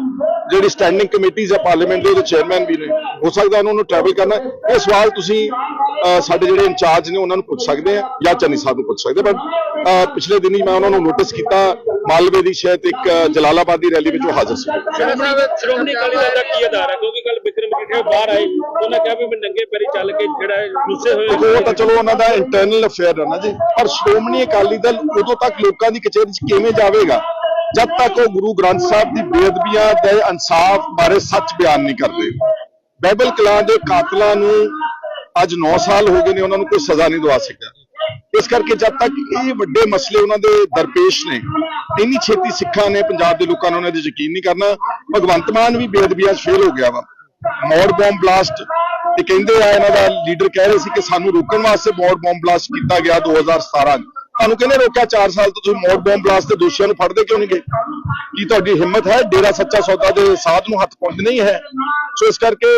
ਜਿਹੜੀ ਸਟੈਂਡਿੰਗ ਕਮੇਟੀਜ਼ ਆ ਪਾਰਲੀਮੈਂਟ ਦੇ ਉਹਦੇ ਚੇਅਰਮੈਨ ਵੀ ਨੇ। ਹੋ ਸਕਦਾ ਉਹਨਾਂ ਨੂੰ ਟਰੈਵਲ ਕਰਨਾ। ਇਹ ਸਵਾਲ ਤੁਸੀਂ ਸਾਡੇ ਜਿਹੜੇ ਇੰਚਾਰਜ ਨੇ ਉਹਨਾਂ ਨੂੰ ਪੁੱਛ ਸਕਦੇ ਆ ਜਾਂ ਚੰਨੀ ਸਾਹਿਬ ਨੂੰ ਪੁੱਛ ਸਕਦੇ ਬਟ ਪਿਛਲੇ ਦਿਨੀ ਮੈਂ ਉਹਨਾਂ ਨੂੰ ਨੋਟਿਸ ਕੀਤਾ ਮਾਲਵੇ ਦੀ ਸ਼ਾਇਦ ਇੱਕ ਜਲਾਲਾਬਾਦ ਦੀ ਰੈਲੀ ਵਿੱਚ ਉਹ ਹਾਜ਼ਰ ਸੀ। ਸ਼੍ਰੋਮਣੀ ਅਕਾਲੀ ਦਲ ਦਾ ਕੀ ਆਧਾਰ ਹੈ? ਕਿਉਂਕਿ ਕੱਲ ਬਿਕਰਮ ਮਜੀਠੀਆ ਬਾਹਰ ਆਏ ਉਹਨਾਂ ਕਿਹਾ ਵੀ ਮੈਂ ਨੰਗੇ ਪੈਰੀ ਚੱਲ ਕੇ ਜਿਹੜਾ ਗੁੱਸੇ ਹੋਏ ਉਹ ਤਾਂ ਚਲੋ ਉਹਨਾਂ ਦਾ ਇੰਟਰਨਲ ਅਫੇਅਰ ਹੈ ਨਾ ਜੀ। ਪਰ ਸ਼੍ਰੋਮਣੀ ਅਕਾਲੀ ਦਲ ਉਦੋਂ ਤੱਕ ਲੋਕਾਂ ਦੀ ਕਚਹਿਰੀ 'ਚ ਕਿਵੇਂ ਜਾਵੇਗਾ? ਜਦ ਤੱਕ ਉਹ ਗੁਰੂ ਗ੍ਰੰਥ ਸਾਹਿਬ ਦੀ ਬੇਅਦਬੀਆਂ ਤੇ ਇਨਸਾਫ ਬਾਰੇ ਸੱਚ ਬਿਆਨ ਨਹੀਂ ਕਰਦੇ। ਬਾਈਬਲ ਕਲਾਂ ਦੇ ਕਾਤਲਾਂ ਨੂੰ ਅੱਜ 9 ਸਾਲ ਹੋ ਗਏ ਨੇ ਉਹਨਾਂ ਨੂੰ ਕੋਈ ਸਜ਼ਾ ਨਹੀਂ ਦਵਾ ਸਕਿਆ। ਇਸ ਕਰਕੇ ਜਦ ਤੱਕ ਇਹ ਵੱਡੇ ਮਸਲੇ ਉਹਨਾਂ ਦੇ ਦਰਪੇਸ਼ ਨੇ, ਇੰਨੀ ਛੇਤੀ ਸਿੱਖਾਂ ਨੇ ਪੰਜਾਬ ਦੇ ਲੋਕਾਂ ਨੇ ਉਹਨਾਂ ਦੇ ਯਕੀਨ ਨਹੀਂ ਕਰਨਾ। ਭਗਵੰਤ ਮਾਨ ਵੀ ਬੇਅਦਬੀਆਂ 'ਚ ਫੇਲ ਹੋ ਗਿਆ ਵਾ। ਮੋਰ ਬੰਬ ਬਲਾਸਟ ਇਹ ਕਹਿੰਦੇ ਆ, ਇਹਨਾਂ ਦਾ ਲੀਡਰ ਕਹਿ ਰਹੇ ਸੀ ਕਿ ਸਾਨੂੰ ਰੋਕਣ ਵਾਸਤੇ ਮੋਰ ਬੰਬ ਬਲਾਸਟ ਕੀਤਾ ਗਿਆ 2017 ਤੁਹਾਨੂੰ ਕਹਿੰਦੇ ਰੋਕਿਆ? 4 ਸਾਲ ਤੋਂ ਤੁਸੀਂ ਮੋਰ ਬੰਬ ਬਲਾਸਟ ਦੇ ਦੋਸ਼ੀਆਂ ਨੂੰ ਫੜਦੇ ਕਿਉਂ ਨਹੀਂ ਗਏ? ਕੀ ਤੁਹਾਡੀ ਹਿੰਮਤ ਹੈ? ਡੇਰਾ ਸੱਚਾ ਸੌਦਾ ਦੇ ਸਾਧ ਨੂੰ ਹੱਥ ਪਾਉਂਦੇ ਨਹੀਂ ਹੈ? ਸੋ ਇਸ ਕਰਕੇ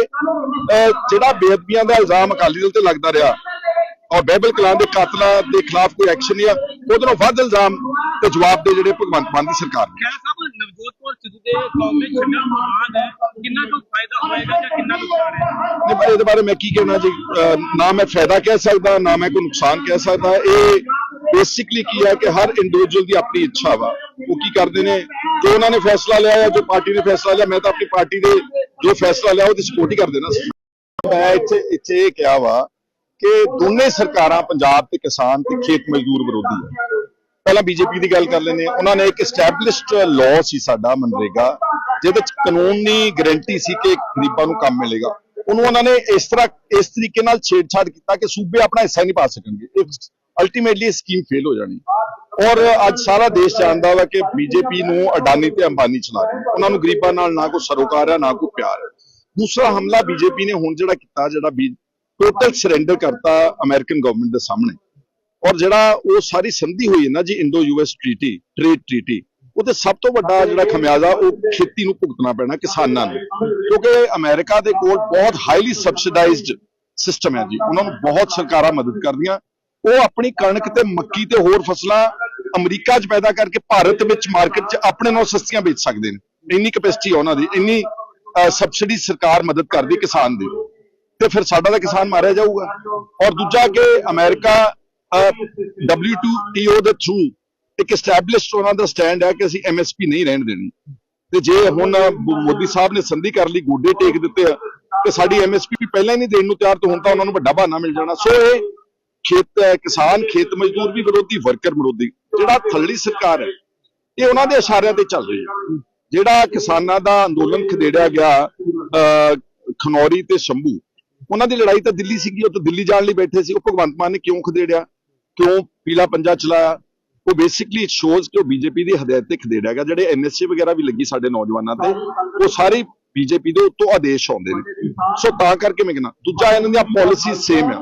ਜਿਹੜਾ ਬੇਅਦਬੀਆਂ ਦਾ ਇਲਜ਼ਾਮ ਅਕਾਲੀ ਦਲ ਤੇ ਲੱਗਦਾ ਰਿਹਾ, ਔਰ ਬਹਿਬਲ ਕਲਾਂ ਦੇ ਕਾਤਲਾਂ ਦੇ ਖਿਲਾਫ ਕੋਈ ਐਕਸ਼ਨ ਨਹੀਂ ਆ, ਉਹਦੇ ਨਾਲੋਂ ਵੱਧ ਇਲਜ਼ਾਮ ਤੇ ਜਵਾਬ ਦੇ ਜਿਹੜੇ ਭਗਵੰਤ ਮਾਨ ਦੀ ਸਰਕਾਰ ਨੇ। ਸਾਹਿਬ, ਨਵਜੋਤ ਕੌਰ ਸਿੱਧੂ ਦੇ ਛੱਡਣ ਤੋਂ ਬਾਅਦ ਕਿੰਨਾ ਕੁ ਫਾਇਦਾ ਹੋਏਗਾ ਜਾਂ ਕਿੰਨਾ ਨੁਕਸਾਨ ਹੈ? ਨਹੀਂ, ਪਰ ਇਹਦੇ ਬਾਰੇ ਮੈਂ ਕੀ ਕਹਿਣਾ ਜੀ? ਨਾ ਮੈਂ ਫਾਇਦਾ ਕਹਿ ਸਕਦਾ, ਨਾ ਮੈਂ ਕੋਈ ਨੁਕਸਾਨ ਕਹਿ ਸਕਦਾ। ਇਹ ਬੇਸਿਕਲੀ ਕੀ ਹੈ ਕਿ ਹਰ ਇੰਡੀਵਿਜੂਅਲ ਦੀ ਆਪਣੀ ਇੱਛਾ ਵਾ। ਉਹ ਕੀ ਕਰਦੇ ਨੇ? ਜੋ ਉਹਨਾਂ ਨੇ ਫੈਸਲਾ ਲਿਆ ਜਾਂ ਜੋ ਪਾਰਟੀ ਨੇ ਫੈਸਲਾ ਲਿਆ, ਮੈਂ ਤਾਂ ਆਪਣੀ ਪਾਰਟੀ ਦੇ ਜੋ ਫੈਸਲਾ ਲਿਆ, ਉਹਦੀ ਸਪੋਰਟ ਹੀ ਕਰ ਦੇਣਾ ਮੈਂ ਇੱਥੇ ਇੱਥੇ ਇਹ ਕਿਹਾ ਵਾ ਕਿ ਦੋਨੇ ਸਰਕਾਰਾਂ, ਪੰਜਾਬ ਤੇ ਕਿਸਾਨ ਤੇ ਖੇਤ ਮਜ਼ਦੂਰ ਵਿਰੋਧੀ ਹੈ ਪਹਿਲਾਂ ਬੀਜੇਪੀ ਦੀ ਗੱਲ ਕਰ ਲੈਂਦੇ ਆ ਉਹਨਾਂ ਨੇ ਇੱਕ ਐਸਟੈਬਲਿਸ਼ਡ ਲਾਅ ਸੀ ਸਾਡਾ ਮਨਰੇਗਾ, ਜਿਹਦੇ ਚ ਕਾਨੂੰਨੀ ਗਾਰੰਟੀ ਸੀ ਕਿ ਗਰੀਬਾਂ ਨੂੰ ਕੰਮ ਮਿਲੇਗਾ। ਉਹਨੂੰ ਉਹਨਾਂ ਨੇ ਇਸ ਤਰ੍ਹਾਂ, ਇਸ ਤਰੀਕੇ ਨਾਲ ਛੇੜਛਾੜ ਕੀਤਾ ਕਿ ਸੂਬੇ ਆਪਣਾ ਹਿੱਸਾ ਨਹੀਂ ਪਾ ਸਕਣਗੇ। ਅਲਟੀਮੇਟਲੀ ਇਹ ਸਕੀਮ ਫੇਲ ਹੋ ਜਾਣੀ। ਔਰ ਅੱਜ ਸਾਰਾ ਦੇਸ਼ ਜਾਣਦਾ ਵਾ ਕਿ ਬੀਜੇਪੀ ਨੂੰ ਅਡਾਨੀ ਤੇ ਅੰਬਾਨੀ ਚਲਾ ਰਹੇ ਉਹਨਾਂ ਨੂੰ ਗਰੀਬਾਂ ਨਾਲ ਨਾ ਕੋਈ ਸਰੋਕਾਰ ਹੈ, ਨਾ ਕੋਈ ਪਿਆਰ ਹੈ। ਦੂਸਰਾ ਹਮਲਾ ਬੀਜੇਪੀ ਨੇ ਹੁਣ ਜਿਹੜਾ ਕੀਤਾ, ਜਿਹੜਾ ਟੋਟਲ ਸਰੈਂਡਰ ਕਰਤਾ ਅਮਰੀਕਨ ਗਵਰਨਮੈਂਟ ਦੇ ਸਾਹਮਣੇ। ਔਰ ਜਿਹੜਾ ਉਹ ਸਾਰੀ ਸੰਧੀ ਹੋਈ ਹੈ ਨਾ ਜੀ Indo US treaty trade treaty ਉਹਦੇ ਸਭ ਤੋਂ ਵੱਡਾ ਜਿਹੜਾ ਖਮਿਆਜ਼ਾ ਉਹ ਖੇਤੀ ਨੂੰ ਭੁਗਤਣਾ ਪੈਣਾ ਕਿਸਾਨਾਂ ਨੂੰ। ਕਿਉਂਕਿ ਅਮਰੀਕਾ ਦੇ ਕੋਲ ਬਹੁਤ ਹਾਈਲੀ ਸਬਸਿਡਾਈਜ਼ਡ ਸਿਸਟਮ ਹੈ ਜੀ। ਉਹਨਾਂ ਨੂੰ ਬਹੁਤ ਸਰਕਾਰਾਂ ਮਦਦ ਕਰਦੀਆਂ। ਉਹ ਆਪਣੀ ਕਣਕ ਤੇ ਮੱਕੀ ਤੇ ਹੋਰ ਫਸਲਾਂ ਅਮਰੀਕਾ 'ਚ ਪੈਦਾ ਕਰਕੇ ਭਾਰਤ ਵਿੱਚ ਮਾਰਕੀਟ 'ਚ ਆਪਣੇ ਨਾਲੋਂ ਸਸਤੀਆਂ ਵੇਚ ਸਕਦੇ ਨੇ। ਇੰਨੀ ਕੈਪੈਸਿਟੀ ਉਹਨਾਂ ਦੀ। ਇੰਨੀ ਸਬਸਿਡੀ ਸਰਕਾਰ ਮਦਦ ਕਰਦੀ ਕਿਸਾਨ ਦੀ। ਤੇ ਫਿਰ ਸਾਡਾ ਤਾਂ ਕਿਸਾਨ ਮਾਰਿਆ ਜਾਊਗਾ। ਔਰ ਦੂਜਾ ਕਿ ਅਮਰੀਕਾ WTO ਦੇ ਥਰੂ ਇੱਕ ਐਸਟੈਬਲਿਸ਼ਡ ਉਹਨਾਂ ਦਾ ਸਟੈਂਡ ਹੈ ਕਿ ਅਸੀਂ MSP ਨਹੀਂ ਰਹਿਣ ਦੇਣੀ। ਤੇ ਜੇ ਹੁਣ ਮੋਦੀ ਸਾਹਿਬ ਨੇ ਸੰਧੀ ਕਰ ਲਈ, ਗੋਡੇ ਟੇਕ ਦਿੱਤੇ ਆ, ਤੇ ਸਾਡੀ MSP ਪਹਿਲਾਂ ਹੀ ਨਹੀਂ ਦੇਣ ਨੂੰ ਤਿਆਰ, ਤੇ ਹੁਣ ਤਾਂ ਉਹਨਾਂ ਨੂੰ ਵੱਡਾ ਬਹਾਨਾ ਮਿਲ ਜਾਣਾ। ਸੋ ਇਹ ਖੇਤ ਕਿਸਾਨ, ਖੇਤ ਮਜ਼ਦੂਰ ਵੀ ਵਿਰੋਧੀ, ਵਰਕਰ ਵਿਰੋਧੀ। ਜਿਹੜਾ ਥੱਲੜੀ ਸਰਕਾਰ ਹੈ, ਇਹ ਉਹਨਾਂ ਦੇ ਇਸ਼ਾਰਿਆਂ ਤੇ ਚੱਲ ਰਹੀ ਹੈ। ਜਿਹੜਾ ਕਿਸਾਨਾਂ ਦਾ ਅੰਦੋਲਨ ਖਦੇੜਿਆ ਗਿਆ ਖਨੌਰੀ ਤੇ ਸ਼ੰਭੂ, ਉਹਨਾਂ ਦੀ ਲੜਾਈ ਤਾਂ ਦਿੱਲੀ ਸੀਗੀ, ਉਹ ਤਾਂ ਦਿੱਲੀ ਜਾਣ ਲਈ ਬੈਠੇ ਸੀ। ਉਹ ਭਗਵੰਤ ਮਾਨ ਨੇ ਕਿਉਂ ਖਦੇੜਿਆ? ਕਿਉਂ ਪੀਲਾ ਪੰਜਾ ਚਲਾਇਆ ਉਹ ਬੇਸਿਕਲੀ ਇਟ ਸ਼ੋਜ਼ ਕਿ ਉਹ ਬੀਜੇਪੀ ਦੀ ਹਦਾਇਤ ਤੇ ਖਦੇੜਿਆ ਗਿਆ ਜਿਹੜੇ ਐਨਐਸਏ ਵਗੈਰਾ ਵੀ ਲੱਗੀ ਸਾਡੇ ਨੌਜਵਾਨਾਂ ਤੇ, ਉਹ ਸਾਰੀ ਬੀਜੇਪੀ ਦੇ ਉੱਤੋਂ ਆਦੇਸ਼ ਆਉਂਦੇ ਨੇ। ਸੋ ਤਾਂ ਕਰਕੇ ਮੈਂ ਕਹਿੰਦਾ, ਦੂਜਾ ਇਹਨਾਂ ਦੀਆਂ ਪਾਲਿਸੀ ਸੇਮ ਆ।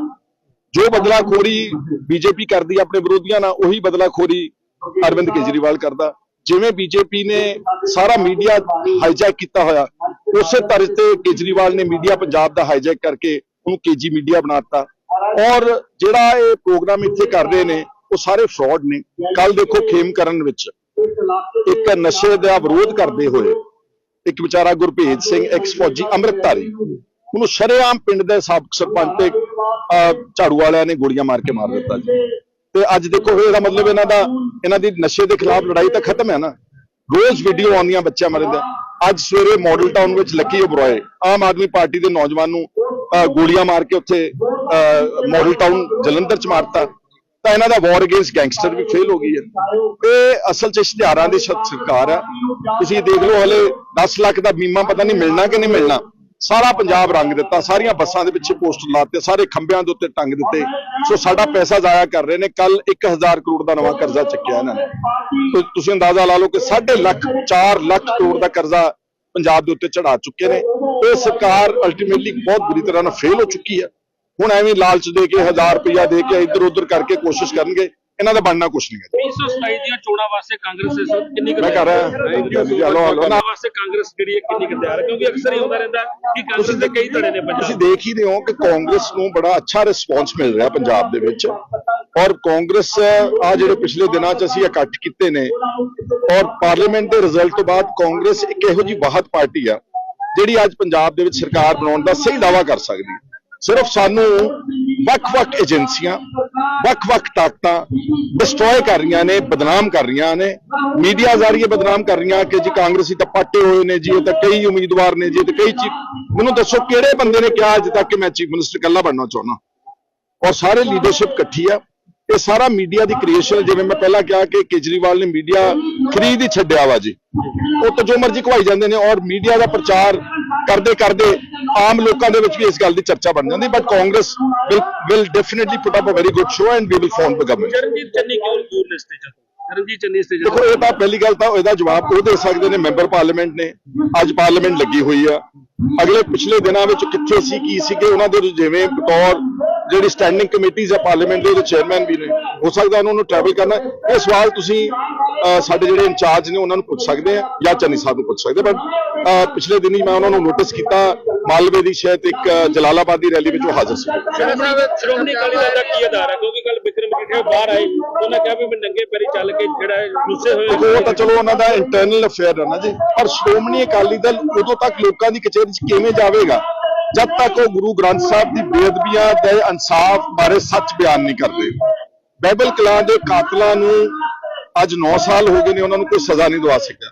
ਜੋ ਬਦਲਾਖੋਰੀ ਬੀਜੇਪੀ ਕਰਦੀ ਆਪਣੇ ਵਿਰੋਧੀਆਂ ਨਾਲ, ਉਹੀ ਬਦਲਾਖੋਰੀ ਅਰਵਿੰਦ ਕੇਜਰੀਵਾਲ ਕਰਦਾ। ਜਿਵੇਂ ਬੀਜੇਪੀ ਨੇ ਸਾਰਾ ਮੀਡੀਆ ਹਾਈਜੈਕ ਕੀਤਾ ਹੋਇਆ, ਉਸੇ ਤਰ੍ਹਾਂ ਤੇ ਕੇਜਰੀਵਾਲ ਨੇ ਮੀਡੀਆ ਪੰਜਾਬ ਦਾ ਹਾਈਜੈਕ ਕਰਕੇ ਉਹਨੂੰ ਕੇਜੀ ਮੀਡੀਆ ਬਣਾਤਾ ਔਰ ਜਿਹੜਾ ਇਹ ਪ੍ਰੋਗਰਾਮ ਇੱਥੇ ਕਰ ਰਹੇ ਨੇ, ਉਹ ਸਾਰੇ ਫਰਾਡ ਨੇ। ਕੱਲ ਦੇਖੋ ਖੇਮ ਕਰਨ ਵਿੱਚ ਇੱਕ ਨਸ਼ੇ ਦਾ ਵਿਰੋਧ ਕਰਦੇ ਹੋਏ ਇੱਕ ਵਿਚਾਰਾ ਗੁਰਭੇਜ ਸਿੰਘ ਐਕਸ ਫੌਜੀ ਅੰਮ੍ਰਿਤਧਾਰੀ, ਉਹਨੂੰ ਸ਼ਰੇਆਮ ਪਿੰਡ ਦੇ ਸਾਬਕ ਸਰਪੰਚ ਤੇ ਝਾੜੂ ਵਾਲਿਆਂ ਨੇ ਗੋਲੀਆਂ ਮਾਰ ਕੇ ਮਾਰ ਦਿੱਤਾ ਜੀ। ਤੇ ਅੱਜ ਦੇਖੋ ਫਿਰ ਇਹਦਾ ਮਤਲਬ ਇਹਨਾਂ ਦਾ, ਇਹਨਾਂ ਦੀ ਨਸ਼ੇ ਦੇ ਖਿਲਾਫ ਲੜਾਈ ਤਾਂ ਖਤਮ ਹੈ ਨਾ। ਰੋਜ਼ ਵੀਡੀਓ ਆਉਂਦੀਆਂ ਬੱਚਿਆਂ ਮਰਨ ਦਾ। ਅੱਜ ਸਵੇਰੇ ਮਾਡਲ ਟਾਊਨ ਵਿੱਚ ਲੱਕੀ ਓਬਰਾਏ ਆਮ ਆਦਮੀ ਪਾਰਟੀ ਦੇ ਨੌਜਵਾਨ ਨੂੰ ਗੋਲੀਆਂ ਮਾਰ ਕੇ ਉੱਥੇ ਮਾਡਲ ਟਾਊਨ ਜਲੰਧਰ ਚ ਮਾਰਤਾ। ਤਾਂ ਇਹਨਾਂ ਦਾ ਵਾਰ ਅਗੇਂਸਟ ਗੈਂਗਸਟਰ ਵੀ ਫੇਲ ਹੋ ਗਈ ਹੈ। ਇਹ ਅਸਲ ਚ ਇਸ਼ਤਿਹਾਰਾਂ ਦੀ ਸਰਕਾਰ ਆ ਤੁਸੀਂ ਦੇਖ ਲਓ ਹਲੇ 10 ਲੱਖ ਦਾ ਬੀਮਾ ਪਤਾ ਨਹੀਂ ਮਿਲਣਾ ਕਿ ਨਹੀਂ ਮਿਲਣਾ। ਸਾਰਾ ਪੰਜਾਬ ਰੰਗ ਦਿੱਤਾ, ਸਾਰੀਆਂ ਬੱਸਾਂ ਦੇ ਪਿੱਛੇ ਪੋਸਟਰ ਲਾਤੇ ਸਾਰੇ ਖੰਭਿਆਂ ਦੇ ਉੱਤੇ ਟੰਗ ਦਿੱਤੇ। ਸੋ ਸਾਡਾ ਪੈਸਾ ਜ਼ਾਇਆ ਕਰ ਰਹੇ ਨੇ ਕੱਲ 1000 ਕਰੋੜ ਦਾ ਨਵਾਂ ਕਰਜ਼ਾ ਚੱਕਿਆ ਇਹਨਾਂ ਨੇ। ਤੁਸੀਂ ਅੰਦਾਜ਼ਾ ਲਾ ਲਓ ਕਿ 1.5 ਲੱਖ 4 ਲੱਖ ਕਰੋੜ ਦਾ ਕਰਜ਼ਾ ਪੰਜਾਬ ਦੇ ਉੱਤੇ ਚੜਾ ਚੁੱਕੇ ਨੇ। ਇਹ ਸਰਕਾਰ ਅਲਟੀਮੇਟਲੀ ਬਹੁਤ ਬੁਰੀ ਤਰ੍ਹਾਂ ਨਾਲ ਫੇਲ ਹੋ ਚੁੱਕੀ ਹੈ। ਹੁਣ ਐਵੇਂ ਲਾਲਚ ਦੇ ਕੇ 1000 ਰੁਪਇਆ ਦੇ ਕੇ ਇੱਧਰ ਉੱਧਰ ਕਰਕੇ ਕੋਸ਼ਿਸ਼ ਕਰਨਗੇ ਇਹਨਾਂ ਦਾ ਬਣਨਾ ਕੁਛ ਨਹੀਂ ਹੈ। 327 ਦੀਆਂ ਚੋਣਾਂ ਵਾਸਤੇ ਕਾਂਗਰਸ ਇਸ ਵਕਤ ਕਿੰਨੀ ਮੈਂ ਕਰ ਰਿਹਾ। ਹਲੋ ਹਲੋ ਨਾ ਚੋਣਾਂ ਵਾਸਤੇ ਕਾਂਗਰਸ ਜਿਹੜੀ ਹੈ ਕਿੰਨੀ ਕੁ ਤਿਆਰ ਹੈ? ਕਿਉਂਕਿ ਅਕਸਰ ਹੀ ਹੁੰਦਾ ਰਹਿੰਦਾ ਕਿ ਕਾਂਗਰਸ ਦੇ ਕਈ ਧੜੇ ਨੇ ਤੁਸੀਂ ਪੰਜਾਬ ਦੇਖ ਹੀ ਰਹੇ ਹੋ ਕਿ ਕਾਂਗਰਸ ਨੂੰ ਬੜਾ ਅੱਛਾ ਰਿਸਪੌਂਸ ਮਿਲ ਰਿਹਾ ਪੰਜਾਬ ਦੇ ਵਿੱਚ। ਔਰ ਕਾਂਗਰਸ ਆ ਜਿਹੜੇ ਪਿਛਲੇ ਦਿਨਾਂ 'ਚ ਅਸੀਂ ਇਕੱਠ ਕੀਤੇ ਨੇ ਔਰ ਪਾਰਲੀਮੈਂਟ ਦੇ ਰਿਜ਼ਲਟ ਤੋਂ ਬਾਅਦ ਕਾਂਗਰਸ ਇੱਕ ਇਹੋ ਜੀ ਵਾਹਤ ਪਾਰਟੀ ਆ ਜਿਹੜੀ ਅੱਜ ਪੰਜਾਬ ਦੇ ਵਿੱਚ ਸਰਕਾਰ ਬਣਾਉਣ ਦਾ ਸਹੀ ਦਾਵਾ ਕਰ ਸਕਦੀ ਹੈ। ਸਿਰਫ ਸਾਨੂੰ ਵੱਖ-ਵੱਖ ਏਜੰਸੀਆਂ, ਵੱਖ-ਵੱਖ ਤਾਕਤਾਂ ਡਿਸਟਰੋਏ ਕਰ ਰਹੀਆਂ ਨੇ, ਬਦਨਾਮ ਕਰ ਰਹੀਆਂ ਨੇ। ਮੀਡੀਆ ਜ਼ਰੀਏ ਬਦਨਾਮ ਕਰ ਰਹੀਆਂ ਕਿ ਜੀ ਕਾਂਗਰਸੀ ਤਾਂ ਪਾਟੇ ਹੋਏ ਨੇ ਜੀ, ਇਹ ਤਾਂ ਕਈ ਉਮੀਦਵਾਰ ਨੇ ਜੀ, ਇਹ ਤਾਂ ਕਈ ਚੀਫ ਮੈਨੂੰ ਦੱਸੋ ਕਿਹੜੇ ਬੰਦੇ ਨੇ ਕਿਹਾ ਅੱਜ ਤੱਕ ਕਿ ਮੈਂ ਚੀਫ ਮਿਨਿਸਟਰ ਇਕੱਲਾ ਬਣਨਾ ਚਾਹੁੰਦਾ? ਔਰ ਸਾਰੇ ਲੀਡਰਸ਼ਿਪ ਇਕੱਠੀ ਆ। ਇਹ ਸਾਰਾ ਮੀਡੀਆ ਦੀ ਕ੍ਰੀਏਸ਼ਨ ਜਿਵੇਂ ਮੈਂ ਪਹਿਲਾਂ ਕਿਹਾ ਕਿ ਕੇਜਰੀਵਾਲ ਨੇ ਮੀਡੀਆ ਖਰੀਦ ਹੀ ਛੱਡਿਆ ਵਾ ਜੀ। ਉਹ ਤਾਂ ਜੋ ਮਰਜ਼ੀ ਘਵਾਈ ਜਾਂਦੇ ਨੇ ਔਰ ਮੀਡੀਆ ਦਾ ਪ੍ਰਚਾਰ ਕਰਦੇ ਕਰਦੇ ਆਮ ਲੋਕਾਂ ਦੇ ਵਿੱਚ ਵੀ ਇਸ ਗੱਲ ਦੀ ਚਰਚਾ ਬਣ ਜਾਂਦੀ but Congress will will definitely put up a very good show and we will form the government Charanjit Channi ਕਿਉਂ ਦੂਰ ਨੇ ਸਟੇਜ ਚਰਨਜੀਤ ਚੰਨੀ ਸਟੇਜ ਦੇਖੋ, ਇਹ ਤਾਂ ਪਹਿਲੀ ਗੱਲ ਤਾਂ ਇਹਦਾ ਜਵਾਬ ਉਹ ਦੇ ਸਕਦੇ ਨੇ, ਮੈਂਬਰ ਪਾਰਲੀਮੈਂਟ ਨੇ। ਅੱਜ ਪਾਰਲੀਮੈਂਟ ਲੱਗੀ ਹੋਈ ਆ। ਅਗਲੇ ਪਿਛਲੇ ਦਿਨਾਂ ਵਿੱਚ ਕਿੱਥੇ ਸੀ, ਕੀ ਸੀਗੇ, ਉਹਨਾਂ ਦੇ ਜਿਵੇਂ ਬਤੌਰ ਜਿਹੜੀ ਸਟੈਂਡਿੰਗ ਕਮੇਟੀਜ਼ ਆ ਪਾਰਲੀਮੈਂਟ ਦੇ, ਉਹਦੇ ਚੇਅਰਮੈਨ ਵੀ ਨੇ। ਹੋ ਸਕਦਾ ਉਹਨਾਂ ਨੂੰ ਟਰੈਵਲ ਕਰਨਾ। ਇਹ ਸਵਾਲ ਤੁਸੀਂ ਸਾਡੇ ਜਿਹੜੇ ਇੰਚਾਰਜ ਨੇ, ਉਹਨਾਂ ਨੂੰ ਪੁੱਛ ਸਕਦੇ ਆ ਜਾਂ ਚੰਨੀ ਸਾਹਿਬ ਨੂੰ ਪੁੱਛ ਸਕਦੇ ਬਟ ਪਿਛਲੇ ਦਿਨੀ ਮੈਂ ਉਹਨਾਂ ਨੂੰ ਨੋਟਿਸ ਕੀਤਾ ਮਾਲਵੇ ਦੀ ਸ਼ਾਇਦ ਇੱਕ ਜਲਾਲਾਬਾਦ ਦੀ ਰੈਲੀ ਵਿੱਚ ਉਹ ਹਾਜ਼ਰ ਸੀ। ਸ਼੍ਰੋਮਣੀ ਸਾਹਿਬ ਸ਼੍ਰੋਮਣੀ ਅਕਾਲੀ ਦਲ ਦਾ ਕੀ ਆਧਾਰ ਹੈ? ਕਿਉਂਕਿ ਕੱਲ ਬਿਕਰਮ ਮਜੀਠੀਆ ਬਾਹਰ ਆਏ। ਉਹਨਾਂ ਕਿਹਾ ਵੀ ਮੈਂ ਨੰਗੇ ਪੈਰੀ ਚੱਲ ਕੇ ਜਿਹੜਾ ਗੁੱਸੇ ਹੋਏ ਉਹ ਤਾਂ ਚਲੋ ਉਹਨਾਂ ਦਾ ਇੰਟਰਨਲ ਅਫੇਅਰ ਹੈ ਨਾ ਜੀ। ਪਰ ਸ਼੍ਰੋਮਣੀ ਅਕਾਲੀ ਦਲ ਉਦੋਂ ਤੱਕ ਲੋਕਾਂ ਦੀ ਕਚਹਿਰੀ 'ਚ ਕਿਵੇਂ ਜਾਵੇਗਾ? ਜਦ ਤੱਕ ਉਹ ਗੁਰੂ ਗ੍ਰੰਥ ਸਾਹਿਬ ਦੀ ਬੇਅਦਬੀਆਂ ਤੇ ਇਨਸਾਫ ਬਾਰੇ ਸੱਚ ਬਿਆਨ ਨਹੀਂ ਕਰਦੇ। ਬਾਈਬਲ ਕਲਾਂ ਦੇ ਕਾਤਲਾਂ ਨੂੰ ਅੱਜ 9 ਸਾਲ ਹੋ ਗਏ ਨੇ ਉਹਨਾਂ ਨੂੰ ਕੋਈ ਸਜ਼ਾ ਨਹੀਂ ਦਵਾ ਸਕਿਆ।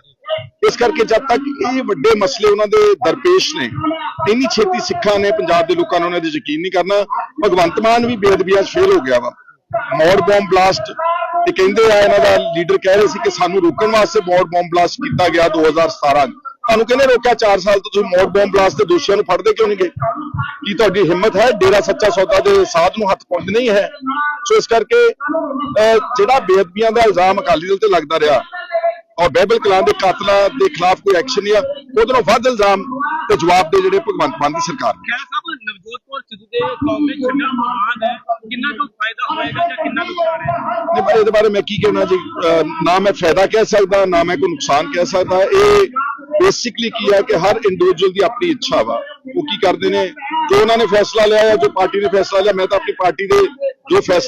ਇਸ ਕਰਕੇ ਜਦ ਤੱਕ ਇਹ ਵੱਡੇ ਮਸਲੇ ਉਹਨਾਂ ਦੇ ਦਰਪੇਸ਼ ਨੇ ਇੰਨੀ ਛੇਤੀ ਸਿੱਖਾਂ ਨੇ ਪੰਜਾਬ ਦੇ ਲੋਕਾਂ ਨੇ ਉਹਨਾਂ ਦੇ ਯਕੀਨ ਨਹੀਂ ਕਰਨਾ। ਭਗਵੰਤ ਮਾਨ ਵੀ ਬੇਅਦਬੀਆਂ 'ਚ ਫੇਲ ਹੋ ਗਿਆ ਵਾ। ਮੋਰ ਬੰਬ ਬਲਾਸਟ ਇਹ ਕਹਿੰਦੇ ਆ ਇਹਨਾਂ ਦਾ ਲੀਡਰ ਕਹਿ ਰਹੇ ਸੀ ਕਿ ਸਾਨੂੰ ਰੋਕਣ ਵਾਸਤੇ ਮੋਰ ਬੰਬ ਬਲਾਸਟ ਕੀਤਾ ਗਿਆ 2017 ਤੁਹਾਨੂੰ ਕਹਿੰਦੇ ਰੋਕਿਆ? 4 ਸਾਲ ਤੋਂ ਤੁਸੀਂ ਮੋਰ ਬੰਬ ਬਲਾਸਟ ਦੇ ਦੋਸ਼ੀਆਂ ਨੂੰ ਫੜਦੇ ਕਿਉਂ ਨਹੀਂ ਗਏ? ਕੀ ਤੁਹਾਡੀ ਹਿੰਮਤ ਹੈ? ਡੇਰਾ ਸੱਚਾ ਸੌਦਾ ਦੇ ਸਾਧ ਨੂੰ ਹੱਥ ਪਾਉਂਦੇ ਨਹੀਂ ਹੈ? ਸੋ ਇਸ ਕਰਕੇ ਅਹ, ਜਿਹੜਾ ਬੇਅਦਬੀਆਂ ਦਾ ਇਲਜ਼ਾਮ ਅਕਾਲੀ ਦਲ ਤੇ ਲੱਗਦਾ ਰਿਹਾ ਔਰ ਬਾਈਬਲ ਕਲਾਂ ਦੇ ਕਾਤਲਾਂ ਦੇ ਖਿਲਾਫ ਕੋਈ ਐਕਸ਼ਨ ਨਹੀਂ ਆ ਉਹਦੇ ਨਾਲੋਂ ਵੱਧ ਇਲਜ਼ਾਮ ਤੇ ਜਵਾਬ ਦੇ ਜਿਹੜੇ ਭਗਵੰਤ ਮਾਨ ਦੀ ਸਰਕਾਰ ਨੇ। ਖੈਰ ਸਾਹਿਬ ਨਵਜੋਤ ਕੌਰ ਸਿੱਧੂ ਦੇ ਕਾਂਗਰਸ ਛੱਡਣ ਤੋਂ ਬਾਅਦ ਕਿੰਨਾ ਕੁ ਫਾਇਦਾ ਹੋਏਗਾ ਜਾਂ ਕਿੰਨਾ ਨੁਕਸਾਨ ਹੈ? ਨਹੀਂ ਪਰ ਇਹਦੇ ਬਾਰੇ ਮੈਂ ਕੀ ਕਹਿਣਾ ਜੀ? ਨਾ ਮੈਂ ਫਾਇਦਾ ਕਹਿ ਸਕਦਾ ਨਾ ਮੈਂ ਕੋਈ ਨੁਕਸਾਨ ਕਹਿ ਸਕਦਾ। ਇਹ ਬੇਸਿਕਲੀ ਕੀ ਹੈ ਕਿ ਹਰ ਇੰਡੀਵਿਜੂਅਲ ਦੀ ਆਪਣੀ ਇੱਛਾ ਵਾ। ਉਹ ਕੀ ਕਰਦੇ ਨੇ? ਜੋ ਉਹਨਾਂ ਨੇ ਫੈਸਲਾ ਲਿਆ ਜਾਂ ਜੋ ਪਾਰਟੀ ਨੇ ਫੈਸਲਾ ਲਿਆ ਮੈਂ ਤਾਂ ਆਪਣੀ ਪਾਰਟੀ ਦੇ ਜੋ ਫੈਸਲਾ